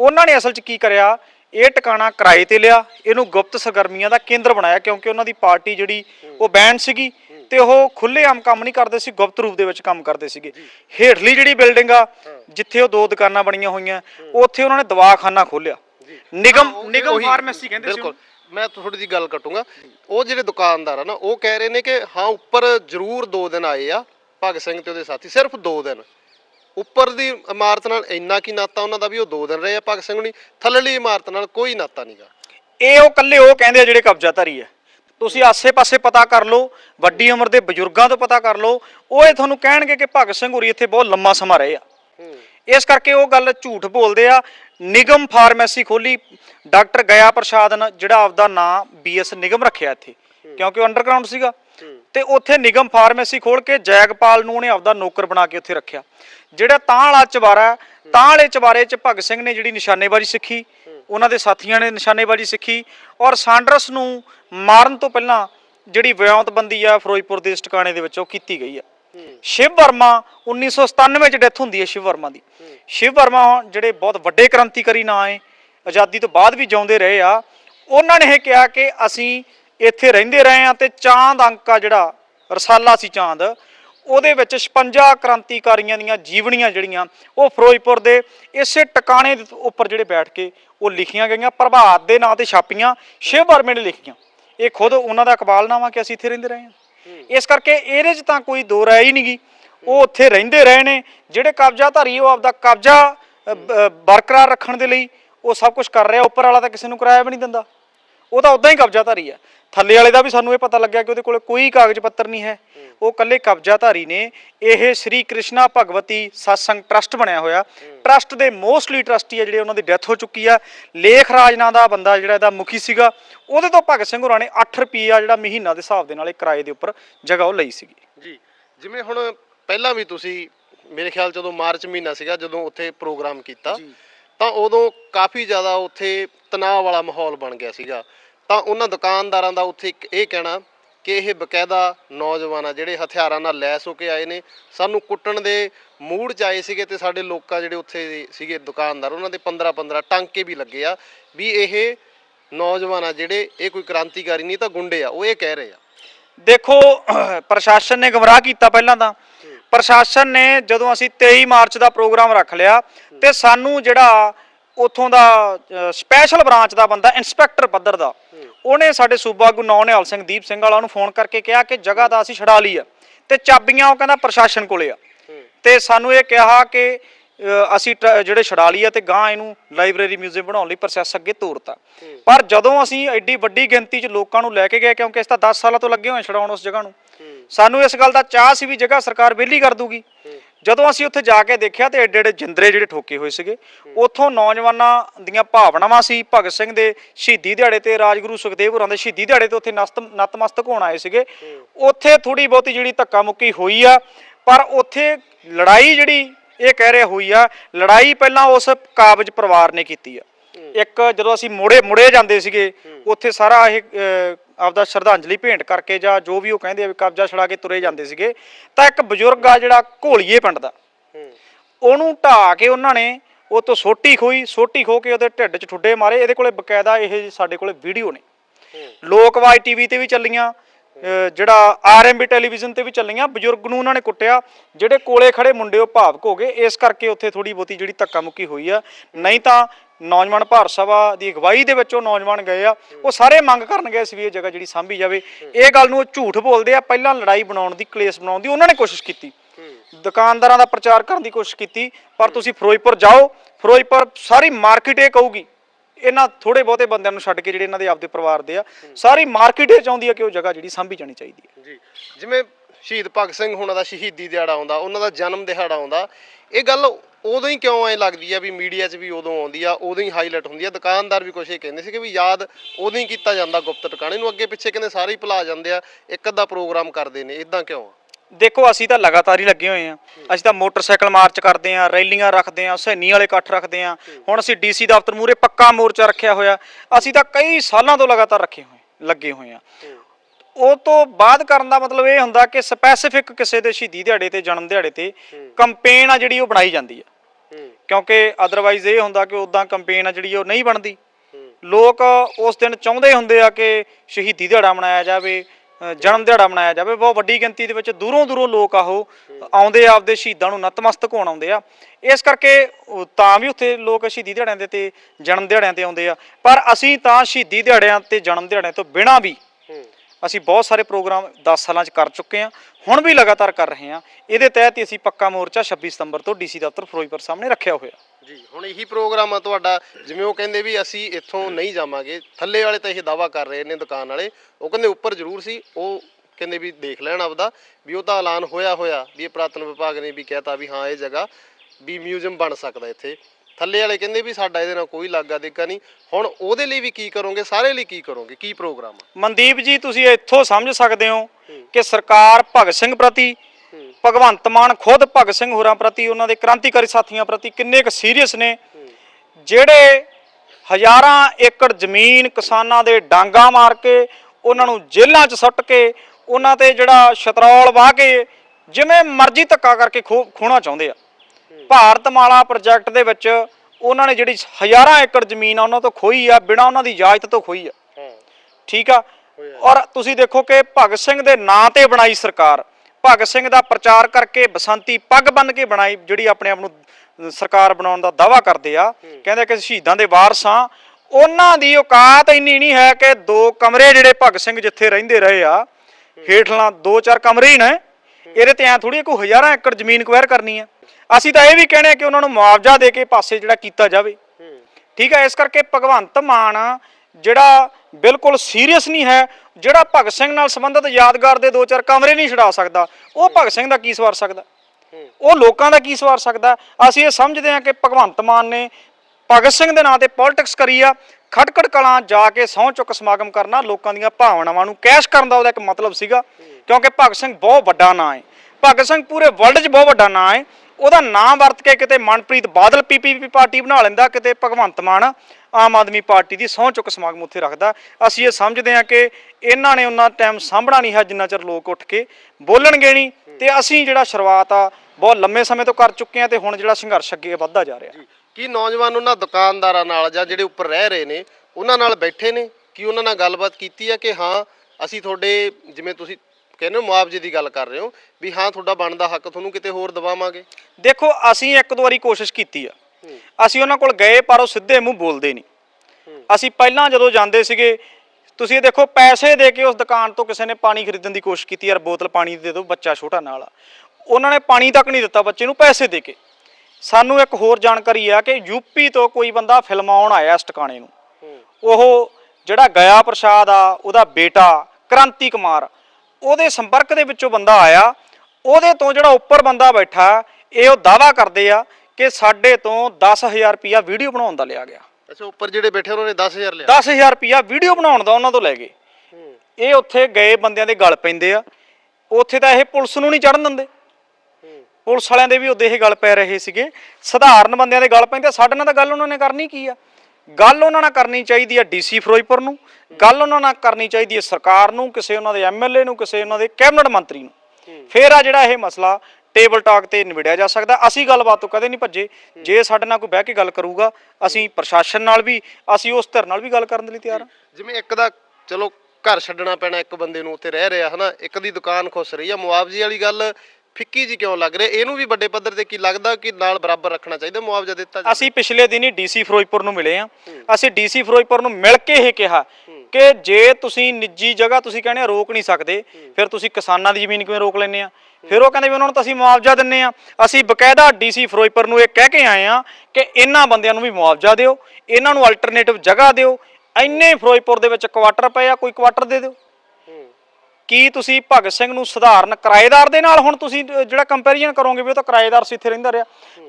ਉਹਨਾਂ ਨੇ ਅਸਲ 'ਚ ਕੀ ਕਰਿਆ? ਇਹ ਟਿਕਾਣਾ ਕਿਰਾਏ ਤੇ ਲਿਆ ਇਹਨੂੰ ਗੁਪਤ ਸਰਗਰਮੀਆਂ ਦਾ ਕੇਂਦਰ ਬਣਾਇਆ ਕਿਉਂਕਿ ਉਹਨਾਂ ਦੀ ਪਾਰਟੀ ਜਿਹੜੀ ਉਹ ਬੈਨ ਸੀਗੀ ਤੇ ਉਹ ਖੁੱਲ੍ਹੇਆਮ ਕੰਮ ਨਹੀਂ ਕਰਦੇ ਸੀ ਗੁਪਤ ਰੂਪ ਦੇ ਵਿੱਚ ਕੰਮ ਕਰਦੇ ਸੀਗੇ। ਹੇਠਲੀ ਜਿਹੜੀ ਬਿਲਡਿੰਗ ਆ ਜਿੱਥੇ ਉਹ ਦੋ ਦੁਕਾਨਾਂ ਬਣੀਆਂ ਹੋਈਆਂ ਉੱਥੇ ਉਹਨਾਂ ਨੇ ਦਵਾਖਾਨਾ ਖੋਲ੍ਹਿਆ। ਨਿਗਮ ਨਿਗਮ ਫਾਰਮੇਸੀ ਕਹਿੰਦੇ ਸੀ ਬਿਲਕੁਲ। ਮੈਂ ਥੋੜੀ ਜੀ ਗੱਲ ਕੱਟੂੰਗਾ। ਉਹ ਜਿਹੜੇ ਦੁਕਾਨਦਾਰ ਆ ਨਾ ਉਹ ਕਹਿ ਰਹੇ ਨੇ ਕਿ ਹਾਂ ਉੱਪਰ ਜ਼ਰੂਰ 2 ਦਿਨ ਆਏ ਆ ਭਗਤ ਸਿੰਘ ਤੇ ਉਹਦੇ ਸਾਥੀ ਸਿਰਫ 2 ਦਿਨ। ਉੱਪਰ ਦੀ ਇਮਾਰਤ ਨਾਲ ਇੰਨਾ ਕੀ ਨਾਤਾ ਉਹਨਾਂ ਦਾ ਵੀ ਉਹ 2 ਦਿਨ ਰਹੇ ਆ ਭਗਤ ਸਿੰਘ ਹੁਣੀ ਥੱਲੜੀ ਇਮਾਰਤ ਨਾਲ ਕੋਈ ਨਾਤਾ ਨਹੀਂਗਾ ਇਹ ਉਹ ਕੱਲੇ ਉਹ ਕਹਿੰਦੇ ਆ ਜਿਹੜੇ ਕਬਜ਼ਾਧਾਰੀ ਆ। ਤੁਸੀਂ ਆਸੇ-ਪਾਸੇ ਪਤਾ ਕਰ ਲਓ ਵੱਡੀ ਉਮਰ ਦੇ ਬਜ਼ੁਰਗਾਂ ਤੋਂ ਪਤਾ ਕਰ ਲਓ ਉਹ ਇਹ ਤੁਹਾਨੂੰ ਕਹਿਣਗੇ ਕਿ ਭਗਤ ਸਿੰਘ ਹੋਰੀ ਇੱਥੇ ਬਹੁਤ ਲੰਮਾ ਸਮਾਂ ਰਹੇ ਆ। ਇਸ ਕਰਕੇ ਉਹ ਗੱਲ ਝੂਠ ਬੋਲਦੇ ਆ। ਨਿਗਮ ਫਾਰਮੇਸੀ ਖੋਲੀ ਡਾਕਟਰ ਗਿਆ ਪ੍ਰਸ਼ਾਦ ਜਿਹੜਾ ਆਪਦਾ ਨਾਂ ਬੀਐਸ ਨਿਗਮ ਰੱਖਿਆ ਇੱਥੇ ਕਿਉਂਕਿ ਉਹ ਅੰਡਰਗਰਾਉਂਡ ਸੀਗਾ। ਤੇ ਉੱਥੇ ਨਿਗਮ ਫਾਰਮੇਸੀ ਖੋਲ ਕੇ ਜੈਗਪਾਲ ਨੂੰ ਉਹਨੇ ਆਪਦਾ ਨੌਕਰ ਬਣਾ ਕੇ ਉੱਥੇ ਰੱਖਿਆ। ਜਿਹੜਾ ਤਾਂ ਵਾਲਾ ਚਵਾਰਾ ਤਾਂ ਵਾਲੇ ਚਵਾਰੇ 'ਚ ਭਗਤ ਸਿੰਘ ਨੇ ਜਿਹੜੀ ਨਿਸ਼ਾਨੇਬਾਜ਼ੀ ਸਿੱਖੀ, ਉਹਨਾਂ ਦੇ ਸਾਥੀਆਂ ਨੇ ਨਿਸ਼ਾਨੇਬਾਜ਼ੀ ਸਿੱਖੀ ਔਰ ਸਾਂਡਰਸ ਨੂੰ ਮਾਰਨ ਤੋਂ ਪਹਿਲਾਂ ਜਿਹੜੀ ਵਿਉਂਤਬੰਦੀ ਆ ਫਿਰੋਜ਼ਪੁਰ ਦੇ ਇਸ ਟਿਕਾਣੇ ਦੇ ਵਿੱਚ ਉਹ ਕੀਤੀ ਗਈ ਆ। ਸ਼ਿਵ ਵਰਮਾ 1997 ਚ ਡੈਥ ਹੁੰਦੀ ਹੈ ਸ਼ਿਵ ਵਰਮਾ ਦੀ। ਸ਼ਿਵ ਵਰਮਾ ਜਿਹੜੇ ਬਹੁਤ ਵੱਡੇ ਕ੍ਰਾਂਤੀਕਾਰੀ ਨਾਂ ਹੈ ਆਜ਼ਾਦੀ ਤੋਂ ਬਾਅਦ ਵੀ ਜਿਉਂਦੇ ਰਹੇ ਆ, ਉਹਨਾਂ ਨੇ ਇਹ ਕਿਹਾ ਕਿ ਅਸੀਂ ਇੱਥੇ ਰਹਿੰਦੇ ਰਹੇ ਆ ਤੇ ਚਾਂਦ ਅੰਕ ਆ ਜਿਹੜਾ ਰਸਾਲਾ ਸੀ ਚਾਂਦ ਉਹਦੇ ਵਿੱਚ 56 ਕ੍ਰਾਂਤੀਕਾਰੀਆਂ ਦੀਆਂ ਜੀਵਨੀਆਂ ਜਿਹੜੀਆਂ ਉਹ ਫਿਰੋਜ਼ਪੁਰ ਦੇ ਇਸੇ ਟਿਕਾਣੇ ਦੇ ਉੱਪਰ ਜਿਹੜੇ ਬੈਠ ਕੇ ਉਹ ਲਿਖੀਆਂ ਗਈਆਂ ਪ੍ਰਭਾਤ ਦੇ ਨਾਂ ਤੇ ਛਾਪੀਆਂ ਸ਼ਿਵ ਵਰਮੇ ਨੇ ਲਿਖੀਆਂ। ਇਹ ਖੁਦ ਉਹਨਾਂ ਦਾ ਇਕਬਾਲਨਾਮਾ ਕਿ ਅਸੀਂ ਇੱਥੇ ਰਹਿੰਦੇ ਰਹੇ ਹਾਂ। ਇਸ ਕਰਕੇ ਇਹਦੇ 'ਚ ਤਾਂ ਕੋਈ ਦੋ ਰਾਏ ਹੀ ਨਹੀਂਗੀ। ਉਹ ਉੱਥੇ ਰਹਿੰਦੇ ਰਹੇ ਨੇ ਜਿਹੜੇ ਕਬਜ਼ਾਧਾਰੀ ਉਹ ਆਪਦਾ ਕਬਜ਼ਾ ਬਰਕਰਾਰ ਰੱਖਣ ਦੇ ਲਈ ਉਹ ਸਭ ਕੁਝ ਕਰ ਰਿਹਾ ਉੱਪਰ ਵਾਲਾ ਤਾਂ ਕਿਸੇ ਨੂੰ ਕਿਰਾਇਆ ਵੀ ਨਹੀਂ ਦਿੰਦਾ। ਉਹ ਤਾਂ ਉਦਾਂ ਹੀ ਕਬਜ਼ਾਧਾਰੀ ਆ। ਥੱਲੇ ਵਾਲੇ ਦਾ ਵੀ ਸਾਨੂੰ ਇਹ ਪਤਾ ਲੱਗਿਆ ਕਿ ਉਹਦੇ ਕੋਲ ਕੋਈ ਕਾਗਜ਼ ਪੱਤਰ ਨਹੀਂ ਹੈ। ਉਹ ਕੱਲੇ ਕਬਜ਼ਾਧਾਰੀ ਨੇ। ਇਹ ਸ੍ਰੀ ਕ੍ਰਿਸ਼ਨਾ ਭਗਵਤੀ satsang ਟਰਸਟ ਬਣਿਆ ਹੋਇਆ। ਟਰਸਟ ਦੇ ਮੋਸਟਲੀ ਟਰਸਟੀ ਆ ਜਿਹੜੇ ਉਹਨਾਂ ਦੀ ਡੈਥ ਹੋ ਚੁੱਕੀ ਆ। ਲੇਖ ਰਾਜ ਨਾਂ ਦਾ ਬੰਦਾ ਜਿਹੜਾ ਇਹਦਾ ਮੁਖੀ ਸੀਗਾ। ਉਹਦੇ ਤੋਂ ਭਗਤ ਸਿੰਘ ਹੋਰਾਂ ਨੇ 8 ਰੁਪਈਆ ਜਿਹੜਾ ਮਹੀਨਾ ਦੇ ਹਿਸਾਬ ਦੇ ਨਾਲ ਇਹ ਕਿਰਾਏ ਦੇ ਉੱਪਰ ਜਗ੍ਹਾ ਉਹ ਲਈ ਸੀਗੀ। ਜੀ ਜਿਵੇਂ ਹੁਣ ਪਹਿਲਾਂ ਵੀ ਤੁਸੀਂ ਮੇਰੇ ਖਿਆਲ ਜਦੋਂ ਮਾਰਚ ਮਹੀਨਾ ਸੀਗਾ ਜਦੋਂ ਉੱਥੇ ਪ੍ਰੋਗਰਾਮ ਕੀਤਾ ਤਾਂ ਉਦੋਂ ਕਾਫੀ ਜ਼ਿਆਦਾ ਉੱਥੇ ਤਣਾਅ ਵਾਲਾ ਮਾਹੌਲ ਬਣ ਗਿਆ ਸੀਗਾ। ਤਾਂ ਉਹਨਾਂ ਦੁਕਾਨਦਾਰਾਂ ਦਾ ਉੱਥੇ ਇੱਕ ਇਹ ਕਹਿਣਾ ਕਿ ਇਹ ਬਕਾਇਦਾ ਨੌਜਵਾਨ ਆ ਜਿਹੜੇ ਹਥਿਆਰਾਂ ਨਾਲ ਲੈਸ ਹੋ ਕੇ ਆਏ ਨੇ ਸਾਨੂੰ ਕੁੱਟਣ ਦੇ ਮੂਡ 'ਚ ਆਏ ਸੀਗੇ ਤੇ ਸਾਡੇ ਲੋਕਾਂ ਜਿਹੜੇ ਉੱਥੇ ਸੀਗੇ ਦੁਕਾਨਦਾਰ ਉਹਨਾਂ ਦੇ 15 15 ਟਾਂਕੇ ਵੀ ਲੱਗੇ ਆ ਵੀ ਇਹ ਨੌਜਵਾਨ ਆ ਜਿਹੜੇ ਇਹ ਕੋਈ ਕ੍ਰਾਂਤੀਕਾਰੀ ਨਹੀਂ ਤਾਂ ਗੁੰਡੇ ਆ ਉਹ ਇਹ ਕਹਿ ਰਹੇ ਆ। ਦੇਖੋ ਪ੍ਰਸ਼ਾਸਨ ਨੇ ਗਮਰਾਹ ਕੀਤਾ ਪਹਿਲਾਂ ਤਾਂ। ਪ੍ਰਸ਼ਾਸਨ ਨੇ ਜਦੋਂ ਅਸੀਂ 23 ਮਾਰਚ ਦਾ ਪ੍ਰੋਗਰਾਮ ਰੱਖ ਲਿਆ ਤੇ ਸਾਨੂੰ ਜਿਹੜਾ ਉਥੋਂ ਦਾ ਸਪੈਸ਼ਲ ਬ੍ਰਾਂਚ ਦਾ ਬੰਦਾ ਇਨਸਪੈਕਟਰ ਪੱਧਰ ਦਾ, ਉਹਨੇ ਸਾਡੇ ਸੂਬਾ ਆਗੂ ਨੌ ਨਿਹਾਲ ਸਿੰਘ, ਦੀਪ ਸਿੰਘ ਵਾਲਾ ਨੂੰ ਫੋਨ ਕਰਕੇ ਕਿਹਾ ਕਿ ਜਗ੍ਹਾ ਦਾ ਅਸੀਂ ਛਡਾ ਲਈ ਆ, ਤੇ ਚਾਬੀਆਂ ਉਹ ਕਹਿੰਦਾ ਪ੍ਰਸ਼ਾਸਨ ਕੋਲੇ ਆ। ਤੇ ਸਾਨੂੰ ਇਹ ਕਿਹਾ ਕਿ ਅਸੀਂ ਟ- ਜਿਹੜੇ ਛਡਾ ਲਈ ਆ ਤੇ ਗਾਂ ਇਹਨੂੰ ਲਾਇਬ੍ਰੇਰੀ ਮਿਊਜ਼ੀਅਮ ਬਣਾਉਣ ਲਈ ਪ੍ਰੋਸੈਸ ਅੱਗੇ ਤੋਰਤਾ। ਪਰ ਜਦੋਂ ਅਸੀਂ ਐਡੀ ਵੱਡੀ ਗਿਣਤੀ 'ਚ ਲੋਕਾਂ ਨੂੰ ਲੈ ਕੇ ਗਏ, ਕਿਉਂਕਿ ਇਸ ਤਾਂ 10 ਸਾਲਾਂ ਤੋਂ ਲੱਗੇ ਹੋਏ ਛਡਾਉਣ ਉਸ ਜਗ੍ਹਾ ਨੂੰ, ਸਾਨੂੰ ਇਸ ਗੱਲ ਦਾ ਚਾਹ ਸੀ ਵੀ ਜਗ੍ਹਾ ਸਰਕਾਰ ਵਿਹਲੀ ਕਰ ਦੂਗੀ। ਜਦੋਂ ਅਸੀਂ ਉੱਥੇ ਜਾ ਕੇ ਦੇਖਿਆ ਤੇ ਐਡੇ ਐਡੇ ਜਿੰਦਰੇ ਜਿਹੜੇ ਠੋਕੇ ਹੋਏ ਸੀਗੇ, ਉੱਥੋਂ ਨੌਜਵਾਨਾਂ ਦੀਆਂ ਭਾਵਨਾਵਾਂ ਸੀ, ਭਗਤ ਸਿੰਘ ਦੇ ਸ਼ਹੀਦੀ ਦਿਹਾੜੇ ਤੇ ਰਾਜਗੁਰੂ ਸੁਖਦੇਵ ਹੋਰਾਂ ਦੇ ਸ਼ਹੀਦੀ ਦਿਹਾੜੇ ਤੇ ਉੱਥੇ ਨਸਤ, ਨਤਮਸਤਕ ਹੋਣ ਆਏ ਸੀਗੇ। ਉੱਥੇ ਥੋੜੀ ਬਹੁਤੀ ਜਿਹੜੀ ਧੱਕਾ ਮੁੱਕੀ ਹੋਈ ਆ, ਪਰ ਉੱਥੇ ਲੜਾਈ ਜਿਹੜੀ ਇਹ ਕਹਿ ਰਿਹਾ ਹੋਈ ਆ, ਲੜਾਈ ਪਹਿਲਾਂ ਉਸ ਕਾਬਜ ਪਰਿਵਾਰ ਨੇ ਕੀਤੀ ਆ। ਇੱਕ ਜਦੋਂ ਅਸੀਂ ਮੁੜੇ ਮੁੜੇ ਜਾਂਦੇ ਸੀਗੇ ਉੱਥੇ ਸਾਰਾ ਇਹ ਆਪਦਾ ਸ਼ਰਧਾਂਜਲੀ ਭੇਂਟ ਕਰਕੇ ਜਾਂ ਜੋ ਵੀ ਉਹ ਕਹਿੰਦੇ ਆ ਕਬਜ਼ਾ ਛੜਾ ਕੇ ਤੁਰੇ ਜਾਂਦੇ ਸੀਗੇ ਤਾਂ ਇੱਕ ਬਜ਼ੁਰਗ ਆ ਜਿਹੜਾ ਘੋਲੀਏ ਪਿੰਡ ਦਾ। ਉਹਨੂੰ ਢਾ ਕੇ ਉਹਨਾਂ ਨੇ ਉਹ ਤੋਂ ਸੋਟੀ ਖੋਈ ਸੋਟੀ ਖੋ ਕੇ ਉਹਦੇ ਢਿੱਡ 'ਚ ਠੁੱਡੇ ਮਾਰੇ। ਇਹਦੇ ਕੋਲੇ ਬਕਾਇਦਾ ਇਹ ਸਾਡੇ ਕੋਲੇ ਵੀਡੀਓ ਨੇ। ਲੋਕਵਾਜ ਟੀਵੀ ਤੇ ਵੀ ਚੱਲੀਆਂ ਜਿਹੜਾ ਆਰਐਮਬੀ ਟੈਲੀਵਿਜ਼ਨ ਤੇ ਵੀ ਚੱਲੀਆਂ, ਬਜ਼ੁਰਗ ਨੂੰ ਉਹਨਾਂ ਨੇ ਕੁੱਟਿਆ, ਜਿਹੜੇ ਕੋਲੇ ਖੜੇ ਮੁੰਡੇ ਉਹ ਭਾਵਕ ਹੋ ਗਏ, ਇਸ ਕਰਕੇ ਉੱਥੇ ਥੋੜੀ ਬਹੁਤੀ ਜਿਹੜੀ ਧੱਕਾ ਮੁੱਕੀ ਹੋਈ ਆ। ਨਹੀਂ ਤਾਂ ਨੌਜਵਾਨ ਭਾਰਤ ਸਭਾ ਦੀ ਅਗਵਾਈ ਦੇ ਵਿੱਚ ਉਹ ਨੌਜਵਾਨ ਗਏ ਆ, ਉਹ ਸਾਰੇ ਮੰਗ ਕਰਨ ਗਏ ਸੀ ਵੀ ਇਹ ਜਗ੍ਹਾ ਜਿਹੜੀ ਸਾਂਭੀ ਜਾਵੇ। ਇਹ ਗੱਲ ਨੂੰ ਉਹ ਝੂਠ ਬੋਲਦੇ ਆ, ਪਹਿਲਾਂ ਲੜਾਈ ਬਣਾਉਣ ਦੀ, ਕਲੇਸ਼ ਬਣਾਉਣ ਦੀ ਉਹਨਾਂ ਨੇ ਕੋਸ਼ਿਸ਼ ਕੀਤੀ। ਦੁਕਾਨਦਾਰਾਂ ਦਾ ਪ੍ਰਚਾਰ ਕਰਨ ਦੀ ਕੋਸ਼ਿਸ਼ ਕੀਤੀ, ਪਰ ਤੁਸੀਂ ਫਿਰੋਜ਼ਪੁਰ ਜਾਓ, ਫਿਰੋਜ਼ਪੁਰ ਸਾਰੀ ਮਾਰਕੀਟ ਇਹ ਕਹੂਗੀ ਇਹਨਾਂ ਥੋੜੇ ਬਹੁਤੇ ਬੰਦਿਆਂ ਨੂੰ ਛੱਡ ਕੇ ਜਿਹੜੇ ਇਹਨਾਂ ਦੇ ਆਪਦੇ ਪਰਿਵਾਰ ਦੇ ਆ, ਸਾਰੀ ਮਾਰਕੀਟ ਇਹ ਚਾਹੁੰਦੀ ਆ ਕਿ ਉਹ ਜਗ੍ਹਾ ਜਿਹੜੀ ਸਾਂਭੀ ਜਾਣੀ ਚਾਹੀਦੀ ਹੈ। ਜੀ, ਜਿਵੇਂ ਸ਼ਹੀਦ ਭਗਤ ਸਿੰਘ ਹੁਣਾਂ ਦਾ ਸ਼ਹੀਦੀ ਦਿਹਾੜਾ ਆਉਂਦਾ, ਉਹਨਾਂ ਦਾ ਜਨਮ ਦਿਹਾੜਾ ਆਉਂਦਾ, ਇਹ ਗੱਲ ਉਦੋਂ ਹੀ ਕਿਉਂ ਐ ਲੱਗਦੀ ਆ ਵੀ ਮੀਡੀਆ 'ਚ ਵੀ ਉਦੋਂ ਆਉਂਦੀ ਆ, ਉਦੋਂ ਹੀ ਹਾਈਲਾਈਟ ਹੁੰਦੀ ਆ, ਦੁਕਾਨਦਾਰ ਵੀ ਕੁਛ ਇਹ ਕਹਿੰਦੇ ਸੀ ਕਿ ਵੀ ਯਾਦ ਉਦੋਂ ਹੀ ਕੀਤਾ ਜਾਂਦਾ ਗੁਪਤ ਟਿਕਾਣੇ ਨੂੰ, ਅੱਗੇ ਪਿੱਛੇ ਕਹਿੰਦੇ ਸਾਰੇ ਹੀ ਭੁਲਾ ਜਾਂਦੇ ਆ, ਇੱਕ ਅੱਧਾ ਪ੍ਰੋਗਰਾਮ ਕਰਦੇ ਨੇ ਇਦਾਂ ਕਿਉਂ ਆ? ਦੇਖੋ, ਅਸੀਂ ਤਾਂ ਲਗਾਤਾਰ ਹੀ ਲੱਗੇ ਹੋਏ ਆ ਅਸੀਂ ਤਾਂ ਮੋਟਰਸਾਈਕਲ ਮਾਰਚ ਕਰਦੇ ਆ ਰੈਲੀਆਂ ਰੱਖਦੇ ਆ ਸੈਨੀ ਵਾਲੇ ਇਕੱਠ ਰੱਖਦੇ ਆ ਹੁਣ ਅਸੀਂ ਡੀਸੀ ਦਫ਼ਤਰ ਮੂਹਰੇ ਪੱਕਾ ਮੋਰਚਾ ਰੱਖਿਆ ਹੋਇਆ। ਅਸੀਂ ਤਾਂ ਕਈ ਸਾਲਾਂ ਤੋਂ ਲਗਾਤਾਰ ਰੱਖੇ ਹੋਏ, ਲੱਗੇ ਹੋਏ ਆ ਉਹ ਤੋਂ ਬਾਅਦ ਕਰਨ ਦਾ ਮਤਲਬ ਇਹ ਹੁੰਦਾ ਕਿ ਸਪੈਸੀਫਿਕ ਕਿਸੇ ਦੇ ਸ਼ਹੀਦੀ ਦਿਹਾੜੇ ਤੇ, ਜਨਮ ਦਿਹਾੜੇ ਤੇ ਕੰਪੇਨ ਆ ਜਿਹੜੀ ਉਹ ਬਣਾਈ ਜਾਂਦੀ ਆ। ਕਿਉਂਕਿ ਅਦਰਵਾਈਜ਼ ਇਹ ਹੁੰਦਾ ਕਿ ਉਦਾਂ ਕੰਪੇਨ ਆ ਜਿਹੜੀ ਉਹ ਨਹੀਂ ਬਣਦੀ। ਲੋਕ ਉਸ ਦਿਨ ਚਾਹੁੰਦੇ ਹੁੰਦੇ ਆ ਕਿ ਸ਼ਹੀਦੀ ਦਿਹਾੜਾ ਮਨਾਇਆ ਜਾਵੇ। ਜਨਮ ਦਿਹਾੜਾ ਮਨਾਇਆ ਜਾਵੇ ਬਹੁਤ ਵੱਡੀ ਗਿਣਤੀ ਦੇ ਵਿੱਚ ਦੂਰੋਂ ਦੂਰੋਂ ਲੋਕ ਆਹੋ ਆਉਂਦੇ ਆ ਆਪਦੇ ਸ਼ਹੀਦਾਂ ਨੂੰ ਨਤਮਸਤਕ ਹੋਣ ਆਉਂਦੇ ਆ। ਇਸ ਕਰਕੇ ਤਾਂ ਵੀ ਉੱਥੇ ਲੋਕ ਸ਼ਹੀਦੀ ਦਿਹਾੜਿਆਂ ਦੇ ਤੇ ਜਨਮ ਦਿਹਾੜਿਆਂ ਤੇ ਆਉਂਦੇ ਆ। ਪਰ ਅਸੀਂ ਤਾਂ ਸ਼ਹੀਦੀ ਦਿਹਾੜਿਆਂ ਤੇ ਜਨਮ ਦਿਹਾੜਿਆਂ ਤੋਂ ਬਿਨਾਂ ਵੀ ਅਸੀਂ ਬਹੁਤ ਸਾਰੇ ਪ੍ਰੋਗਰਾਮ 10 ਸਾਲਾਂ 'ਚ ਕਰ ਚੁੱਕੇ ਹਾਂ ਹੁਣ ਵੀ ਲਗਾਤਾਰ ਕਰ ਰਹੇ ਹਾਂ ਇਹਦੇ ਤਹਿਤ ਹੀ ਅਸੀਂ ਪੱਕਾ ਮੋਰਚਾ 26 ਸਤੰਬਰ ਤੋਂ ਡੀਸੀ ਦਫ਼ਤਰ ਫਿਰੋਜ਼ਪੁਰ ਸਾਹਮਣੇ ਰੱਖਿਆ ਹੋਇਆ। ਜੀ ਹੁਣ ਇਹੀ ਪ੍ਰੋਗਰਾਮ ਆ ਤੁਹਾਡਾ ਜਿਵੇਂ ਉਹ ਕਹਿੰਦੇ ਵੀ ਅਸੀਂ ਇੱਥੋਂ ਨਹੀਂ ਜਾਵਾਂਗੇ ਥੱਲੇ ਵਾਲੇ ਤਾਂ ਇਹ ਦਾਵਾ ਕਰ ਰਹੇ ਨੇ ਦੁਕਾਨ ਵਾਲੇ ਉਹ ਕਹਿੰਦੇ ਉੱਪਰ ਜ਼ਰੂਰ ਸੀ ਉਹ ਕਹਿੰਦੇ ਵੀ ਦੇਖ ਲੈਣ ਆਪਦਾ ਵੀ ਉਹ ਤਾਂ ਐਲਾਨ ਹੋਇਆ ਹੋਇਆ ਵੀ ਇਹ ਪ੍ਰਾਤਨ ਵਿਭਾਗ ਨੇ ਵੀ ਕਹਿਤਾ ਵੀ ਹਾਂ ਇਹ ਜਗ੍ਹਾ ਵੀ ਮਿਊਜ਼ੀਅਮ ਬਣ ਸਕਦਾ ਇੱਥੇ। ਥੱਲੇ ਵਾਲੇ ਕਹਿੰਦੇ ਵੀ ਸਾਡਾ ਇਹਦੇ ਨਾਲ ਕੋਈ ਲਾਗਾ ਦੇਗਾ ਨਹੀਂ ਹੁਣ ਉਹਦੇ ਲਈ ਵੀ ਕੀ ਕਰੋਗੇ ਸਾਰੇ ਲਈ ਕੀ ਕਰੋਗੇ ਕੀ ਪ੍ਰੋਗਰਾਮ ਆ? ਮਨਦੀਪ ਜੀ ਤੁਸੀਂ ਇੱਥੋਂ ਸਮਝ ਸਕਦੇ ਹੋ। ਕਿ ਸਰਕਾਰ ਭਗਤ ਸਿੰਘ ਪ੍ਰਤੀ ਭਗਵੰਤ ਮਾਨ ਖੁਦ ਭਗਤ ਸਿੰਘ ਹੋਰਾਂ ਪ੍ਰਤੀ ਉਹਨਾਂ ਦੇ ਕ੍ਰਾਂਤੀਕਾਰੀ ਸਾਥੀਆਂ ਪ੍ਰਤੀ ਕਿੰਨੇ ਕੁ ਸੀਰੀਅਸ ਨੇ। ਜਿਹੜੇ ਹਜ਼ਾਰਾਂ ਏਕੜ ਜ਼ਮੀਨ ਕਿਸਾਨਾਂ ਦੇ ਡਾਂਗਾ ਮਾਰ ਕੇ ਉਹਨਾਂ ਨੂੰ ਜੇਲ੍ਹਾਂ 'ਚ ਸੁੱਟ ਕੇ ਉਹਨਾਂ ਤੇ ਜਿਹੜਾ ਸ਼ਤਰੌਲ ਵਾਹ ਕੇ ਜਿਵੇਂ ਮਰਜ਼ੀ ਧੱਕਾ ਕਰਕੇ ਖੋ- ਖੋਹਣਾ ਚਾਹੁੰਦੇ ਆ। ਭਾਰਤਮਾਲਾ ਪ੍ਰੋਜੈਕਟ ਦੇ ਵਿੱਚ ਉਹਨਾਂ ਨੇ ਜਿਹੜੀ ਹਜ਼ਾਰਾਂ ਏਕੜ ਜ਼ਮੀਨ ਆ ਉਹਨਾਂ ਤੋਂ ਖੋਈ ਆ ਬਿਨਾਂ ਉਹਨਾਂ ਦੀ ਇਜਾਜ਼ਤ ਤੋਂ ਖੋਈ ਆ। ਠੀਕ ਆ। ਔਰ ਤੁਸੀਂ ਦੇਖੋ ਕਿ ਭਗਤ ਸਿੰਘ ਦੇ ਨਾਂ ਤੇ ਬਣਾਈ ਸਰਕਾਰ। ਭਗਤ ਸਿੰਘ ਦਾ ਪ੍ਰਚਾਰ ਕਰਕੇ ਬਸੰਤੀ ਪੱਗ ਬੰਨ ਕੇ ਬਣਾਈ ਜਿਹੜੀ ਆਪਣੇ ਆਪ ਨੂੰ ਸਰਕਾਰ ਬਣਾਉਣ ਦਾ ਦਾਵਾ ਕਰਦੇ ਆ। ਕਹਿੰਦੇ ਕਿ ਸ਼ਹੀਦਾਂ ਦੇ ਵਾਰਸ ਆ ਉਹਨਾਂ ਦੀ ਔਕਾਤ ਇੰਨੀ ਨਹੀਂ ਹੈ ਕਿ ਦੋ ਕਮਰੇ ਜਿਹੜੇ ਭਗਤ ਸਿੰਘ ਜਿੱਥੇ ਰਹਿੰਦੇ ਰਹੇ ਆ ਹੇਠਲਾਂ ਦੋ ਚਾਰ ਕਮਰੇ ਹੀ ਨੇ। ਇਹਦੇ ਤੇ ਐ ਥੋੜੀ ਕੋਈ ਹਜ਼ਾਰਾਂ ਏਕੜ ਜ਼ਮੀਨ ਕੁਐਰ ਕਰਨੀ ਆ। ਅਸੀਂ ਤਾਂ ਇਹ ਵੀ ਕਹਿੰਦੇ ਆ ਕਿ ਉਹਨਾਂ ਨੂੰ ਮੁਆਵਜ਼ਾ ਦੇ ਕੇ ਪਾਸੇ ਜਿਹੜਾ ਕੀਤਾ ਜਾਵੇ। ਠੀਕ ਹੈ ਇਸ ਕਰਕੇ ਭਗਵੰਤ ਮਾਨ ਜਿਹੜਾ ਬਿਲਕੁਲ ਸੀਰੀਅਸ ਨਹੀਂ ਹੈ ਜਿਹੜਾ ਭਗਤ ਸਿੰਘ ਨਾਲ ਸੰਬੰਧਿਤ ਯਾਦਗਾਰ ਦੇ ਦੋ ਚਾਰ ਕਮਰੇ ਨਹੀਂ ਛਡਾ ਸਕਦਾ ਉਹ ਭਗਤ ਸਿੰਘ ਦਾ ਕੀ ਸਵਾਰ ਸਕਦਾ? ਉਹ ਲੋਕਾਂ ਦਾ ਕੀ ਸਵਾਰ ਸਕਦਾ? ਅਸੀਂ ਇਹ ਸਮਝਦੇ ਹਾਂ ਕਿ ਭਗਵੰਤ ਮਾਨ ਨੇ ਭਗਤ ਸਿੰਘ ਦੇ ਨਾਂ ਤੇ ਪੋਲਿਟਿਕਸ ਕਰੀ ਆ ਖਟਕੜ ਕਲਾਂ ਜਾ ਕੇ ਸਹੁੰ ਚੁੱਕ ਸਮਾਗਮ ਕਰਨਾ ਲੋਕਾਂ ਦੀਆਂ ਭਾਵਨਾਵਾਂ ਨੂੰ ਕੈਸ਼ ਕਰਨ ਦਾ ਉਹਦਾ ਇੱਕ ਮਤਲਬ ਸੀਗਾ ਕਿਉਂਕਿ ਭਗਤ ਸਿੰਘ ਬਹੁਤ ਵੱਡਾ ਨਾਂ ਹੈ। ਭਗਤ ਸਿੰਘ ਪੂਰੇ ਵਰਲਡ 'ਚ ਬਹੁਤ ਵੱਡਾ ਨਾਂ ਹੈ। ਉਹਦਾ ਨਾਮ ਵਰਤ ਕੇ ਕਿਤੇ ਮਨਪ੍ਰੀਤ ਬਾਦਲ ਪੀਪੀਪੀ ਪਾਰਟੀ ਬਣਾ ਲੈਂਦਾ ਕਿਤੇ ਭਗਵੰਤ ਮਾਨ ਆਮ ਆਦਮੀ ਪਾਰਟੀ ਦੀ ਸਹੁੰ ਚੁੱਕ ਸਮਾਗਮ ਉੱਥੇ ਰੱਖਦਾ। ਅਸੀਂ ਇਹ ਸਮਝਦੇ ਹਾਂ ਕਿ ਇਹਨਾਂ ਨੇ ਉਹਨਾਂ ਟਾਈਮ ਸਾਂਭਣਾ ਨਹੀਂ ਹੈ ਜਿੰਨਾ ਚਿਰ ਲੋਕ ਉੱਠ ਕੇ ਬੋਲਣਗੇ ਨਹੀਂ। ਤੇ ਅਸੀਂ ਜਿਹੜਾ ਸ਼ੁਰੂਆਤ ਆ ਬਹੁਤ ਲੰਮੇ ਸਮੇਂ ਤੋਂ ਕਰ ਚੁੱਕੇ ਹਾਂ ਤੇ ਹੁਣ ਜਿਹੜਾ ਸੰਘਰਸ਼ ਅੱਗੇ ਵੱਧਦਾ ਜਾ ਰਿਹਾ। ਕੀ ਨੌਜਵਾਨ ਉਹਨਾਂ ਦੁਕਾਨਦਾਰਾਂ ਨਾਲ ਜਾਂ ਜਿਹੜੇ ਉੱਪਰ ਰਹਿ ਰਹੇ ਨੇ ਉਹਨਾਂ ਨਾਲ ਬੈਠੇ ਨੇ? ਕੀ ਉਹਨਾਂ ਨਾਲ ਗੱਲਬਾਤ ਕੀਤੀ ਹੈ ਕਿ ਹਾਂ ਅਸੀਂ ਤੁਹਾਡੇ ਜਿਵੇਂ ਤੁਸੀਂ ਕਹਿੰਦੇ ਹੋ ਮੁਆਵਜ਼ੇ ਦੀ ਗੱਲ ਕਰ ਰਹੇ ਹੋ ਵੀ ਹਾਂ ਤੁਹਾਡਾ ਬਣਦਾ ਹੱਕ ਤੁਹਾਨੂੰ ਕਿਤੇ ਹੋਰ ਦਵਾਵਾਂਗੇ? ਦੇਖੋ ਅਸੀਂ ਇੱਕ ਦੋ ਵਾਰੀ ਕੋਸ਼ਿਸ਼ ਕੀਤੀ ਆ। ਅਸੀਂ ਉਹਨਾਂ ਕੋਲ ਗਏ ਪਰ ਉਹ ਸਿੱਧੇ ਮੂੰਹ ਬੋਲਦੇ ਨਹੀਂ। ਅਸੀਂ ਪਹਿਲਾਂ ਜਦੋਂ ਜਾਂਦੇ ਸੀਗੇ, ਤੁਸੀਂ ਇਹ ਦੇਖੋ ਪੈਸੇ ਦੇ ਕੇ ਉਸ ਦੁਕਾਨ ਤੋਂ ਕਿਸੇ ਨੇ ਪਾਣੀ ਖਰੀਦਣ ਦੀ ਕੋਸ਼ਿਸ਼ ਕੀਤੀ, ਯਾਰ ਬੋਤਲ ਪਾਣੀ ਦੇ ਦਿਓ, ਬੱਚਾ ਛੋਟਾ ਨਾਲ ਆ। ਉਹਨਾਂ ਨੇ ਪਾਣੀ ਤੱਕ ਨਹੀਂ ਦਿੱਤਾ ਬੱਚੇ ਨੂੰ, ਪੈਸੇ ਦੇ ਕੇ। ਸਾਨੂੰ ਇੱਕ ਹੋਰ ਜਾਣਕਾਰੀ ਆ ਕਿ ਯੂਪੀ ਤੋਂ ਕੋਈ ਬੰਦਾ ਫਿਲਮਾਉਣ ਆਇਆ ਇਸ ਟਿਕਾਣੇ ਨੂੰ। ਉਹ ਜਿਹੜਾ ਗਿਆ ਪ੍ਰਸ਼ਾਦ ਆ, ਉਹਦਾ ਬੇਟਾ ਕ੍ਰਾਂਤੀ ਕੁਮਾਰ, ਉਹਦੇ ਸੰਪਰਕ ਦੇ ਵਿੱਚੋਂ ਬੰਦਾ ਆਇਆ, ਉਹਦੇ ਤੋਂ ਜਿਹੜਾ ਉੱਪਰ ਬੰਦਾ ਬੈਠਾ, ਇਹ ਉਹ ਦਾਵਾ ਕਰਦੇ ਆ ਕਿ ਸਾਡੇ ਤੋਂ 10000 ਰੁਪਿਆ ਵੀਡੀਓ ਬਣਾਉਣ ਦਾ ਲਿਆ ਗਿਆ। ਅੱਛਾ ਉੱਪਰ ਜਿਹੜੇ ਬੈਠੇ ਉਹਨਾਂ ਨੇ 10000 ਲਿਆ। 10000 ਰੁਪਿਆ ਵੀਡੀਓ ਬਣਾਉਣ ਦਾ ਉਹਨਾਂ ਤੋਂ ਲੈ ਗਏ। ਇਹ ਉੱਥੇ ਗਏ ਬੰਦਿਆਂ ਦੇ ਗਲ ਪੈਂਦੇ ਆ। ਉੱਥੇ ਤਾਂ ਇਹ ਪੁਲਿਸ ਨੂੰ ਨਹੀਂ ਚੜਨ ਦਿੰਦੇ। ਪੁਲਿਸ ਵਾਲਿਆਂ ਦੇ ਵੀ ਉਹਦੇ ਇਹ ਗੱਲ ਪੈ ਰਹੇ ਸੀਗੇ। ਸਧਾਰਨ ਬੰਦਿਆਂ ਦੇ ਗੱਲ ਪੈਂਦੇ ਸਾਡੇ ਨਾਲ ਤਾਂ ਗੱਲ ਉਹਨਾਂ ਨੇ ਕਰਨੀ ਕੀ ਆ? ਗੱਲ ਉਹਨਾਂ ਨਾਲ ਕਰਨੀ ਚਾਹੀਦੀ ਆ ਡੀਸੀ ਫਿਰੋਜ਼ਪੁਰ ਨੂੰ। ਗੱਲ ਉਹਨਾਂ ਨਾਲ ਕਰਨੀ ਚਾਹੀਦੀ ਹੈ ਸਰਕਾਰ ਨੂੰ ਕਿਸੇ ਉਹਨਾਂ ਦੇ ਐਮਐਲਏ ਨੂੰ ਕਿਸੇ ਉਹਨਾਂ ਦੇ ਕੈਬਨਿਟ ਮੰਤਰੀ ਨੂੰ। ਫੇਰ ਆ ਜਿਹੜਾ ਇਹ ਮਸਲਾ ਟੇਬਲ ਟਾਕ ਤੇ ਨਿਬੜਿਆ ਜਾ ਸਕਦਾ। ਅਸੀਂ ਗੱਲਬਾਤ ਤੋਂ ਕਦੇ ਨਹੀਂ ਭੱਜੇ। ਜੇ ਸਾਡੇ ਨਾਲ ਕੋਈ ਬਹਿ ਕੇ ਗੱਲ ਕਰੂਗਾ ਅਸੀਂ ਪ੍ਰਸ਼ਾਸਨ ਨਾਲ ਵੀ ਅਸੀਂ ਉਸ ਧਿਰ ਨਾਲ ਵੀ ਗੱਲ ਕਰਨ ਦੇ ਲਈ ਤਿਆਰ ਹਾਂ। ਜਿਵੇਂ ਇੱਕ ਦਾ ਚਲੋ ਘਰ ਛੱਡਣਾ ਪੈਣਾ ਇੱਕ ਬੰਦੇ ਨੂੰ ਉੱਥੇ ਰਹਿ ਰਿਹਾ ਹਨਾ? ਇੱਕ ਦੀ ਦੁਕਾਨ ਖੁੱਸ ਰਹੀ ਆ। ਮੁਆਵਜ਼ੇ ਵਾਲੀ ਗੱਲ ਫਿੱਕੀ ਜੀ ਕਿਉਂ ਲੱਗ ਰਹੀ? ਇਹਨੂੰ ਵੀ ਵੱਡੇ ਪੱਧਰ ਤੇ ਕੀ ਲੱਗਦਾ ਕਿ ਨਾਲ ਬਰਾਬਰ ਰੱਖਣਾ ਚਾਹੀਦਾ ਮੁਆਵਜ਼ਾ ਦਿੱਤਾ ਅਸੀਂ ਪਿਛਲੇ ਦਿਨੀ ਡੀਸੀ ਫਿਰੋਜ਼ਪੁਰ ਨੂੰ ਮਿਲੇ ਆ ਅਸੀਂ ਡੀਸੀ ਫਿਰੋਜ਼ਪੁਰ ਨੂੰ ਮਿਲ ਕੇ ਇਹ ਕਿਹਾ ਕਿ ਜੇ ਤੁਸੀਂ ਨਿੱਜੀ ਜਗ੍ਹਾ ਤੁਸੀਂ ਕਹਿੰਦੇ ਰੋਕ ਨਹੀਂ ਸਕਦੇ ਫਿਰ ਤੁਸੀਂ ਕਿਸਾਨਾਂ ਦੀ ਜ਼ਮੀਨ ਕਿਵੇਂ ਰੋਕ ਲੈਂਦੇ ਆ? ਫਿਰ ਉਹ ਕਹਿੰਦੇ ਵੀ ਉਹਨਾਂ ਨੂੰ ਤਾਂ ਅਸੀਂ ਮੁਆਵਜ਼ਾ ਦਿੰਨੇ ਆ। ਅਸੀਂ ਬਕਾਇਦਾ ਡੀਸੀ ਫਿਰੋਜ਼ਪੁਰ ਨੂੰ ਇਹ ਕਹਿ ਕੇ ਆਏ ਆ ਕਿ ਇਹਨਾਂ ਬੰਦਿਆਂ ਨੂੰ ਵੀ ਮੁਆਵਜ਼ਾ ਦਿਓ, ਇਹਨਾਂ ਨੂੰ ਅਲਟਰਨੇਟਿਵ ਜਗ੍ਹਾ ਦਿਓ। ਇੰਨੇ ਫਿਰੋਜ਼ਪੁਰ ਦੇ ਵਿੱਚ ਕੁਆਟਰ ਪਏ ਆ, ਕੋਈ ਕੁਆਟਰ ਦੇ ਦਿਓ। ਕੀ ਤੁਸੀਂ ਭਗਤ ਸਿੰਘ ਨੂੰ ਸਧਾਰਨ ਕਿਰਾਏਦਾਰ ਦੇ ਨਾਲ ਹੁਣ ਤੁਸੀਂ ਜਿਹੜਾ ਕੰਪੈਰੀਜ਼ਨ ਕਰੋਗੇ ਵੀ ਉਹ ਤਾਂ ਕਿਰਾਏਦਾਰ ਸੀ, ਇੱਥੇ ਰਹਿੰਦਾ ਰਿਹਾ।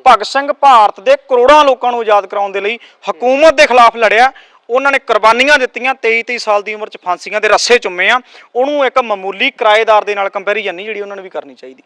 ਭਗਤ ਸਿੰਘ ਭਾਰਤ ਦੇ ਕਰੋੜਾਂ ਲੋਕਾਂ ਨੂੰ ਆਜ਼ਾਦ ਕਰਾਉਣ ਦੇ ਲਈ ਹਕੂਮਤ ਦੇ ਖਿਲਾਫ ਲੜਿਆ। ਉਹਨਾਂ ਨੇ ਕੁਰਬਾਨੀਆਂ ਦਿੱਤੀਆਂ 23 23 ਸਾਲ ਦੀ ਉਮਰ 'ਚ ਫਾਂਸੀਆਂ ਦੇ ਰੱਸੇ ਚੁੰਮੇ ਆ। ਉਹਨੂੰ ਇੱਕ ਮਾਮੂਲੀ ਕਿਰਾਏਦਾਰ ਦੇ ਨਾਲ ਕੰਪੈਰੀਜ਼ਨ ਨਹੀਂ ਜਿਹੜੀ ਉਹਨਾਂ ਨੂੰ ਵੀ ਕਰਨੀ ਚਾਹੀਦੀ।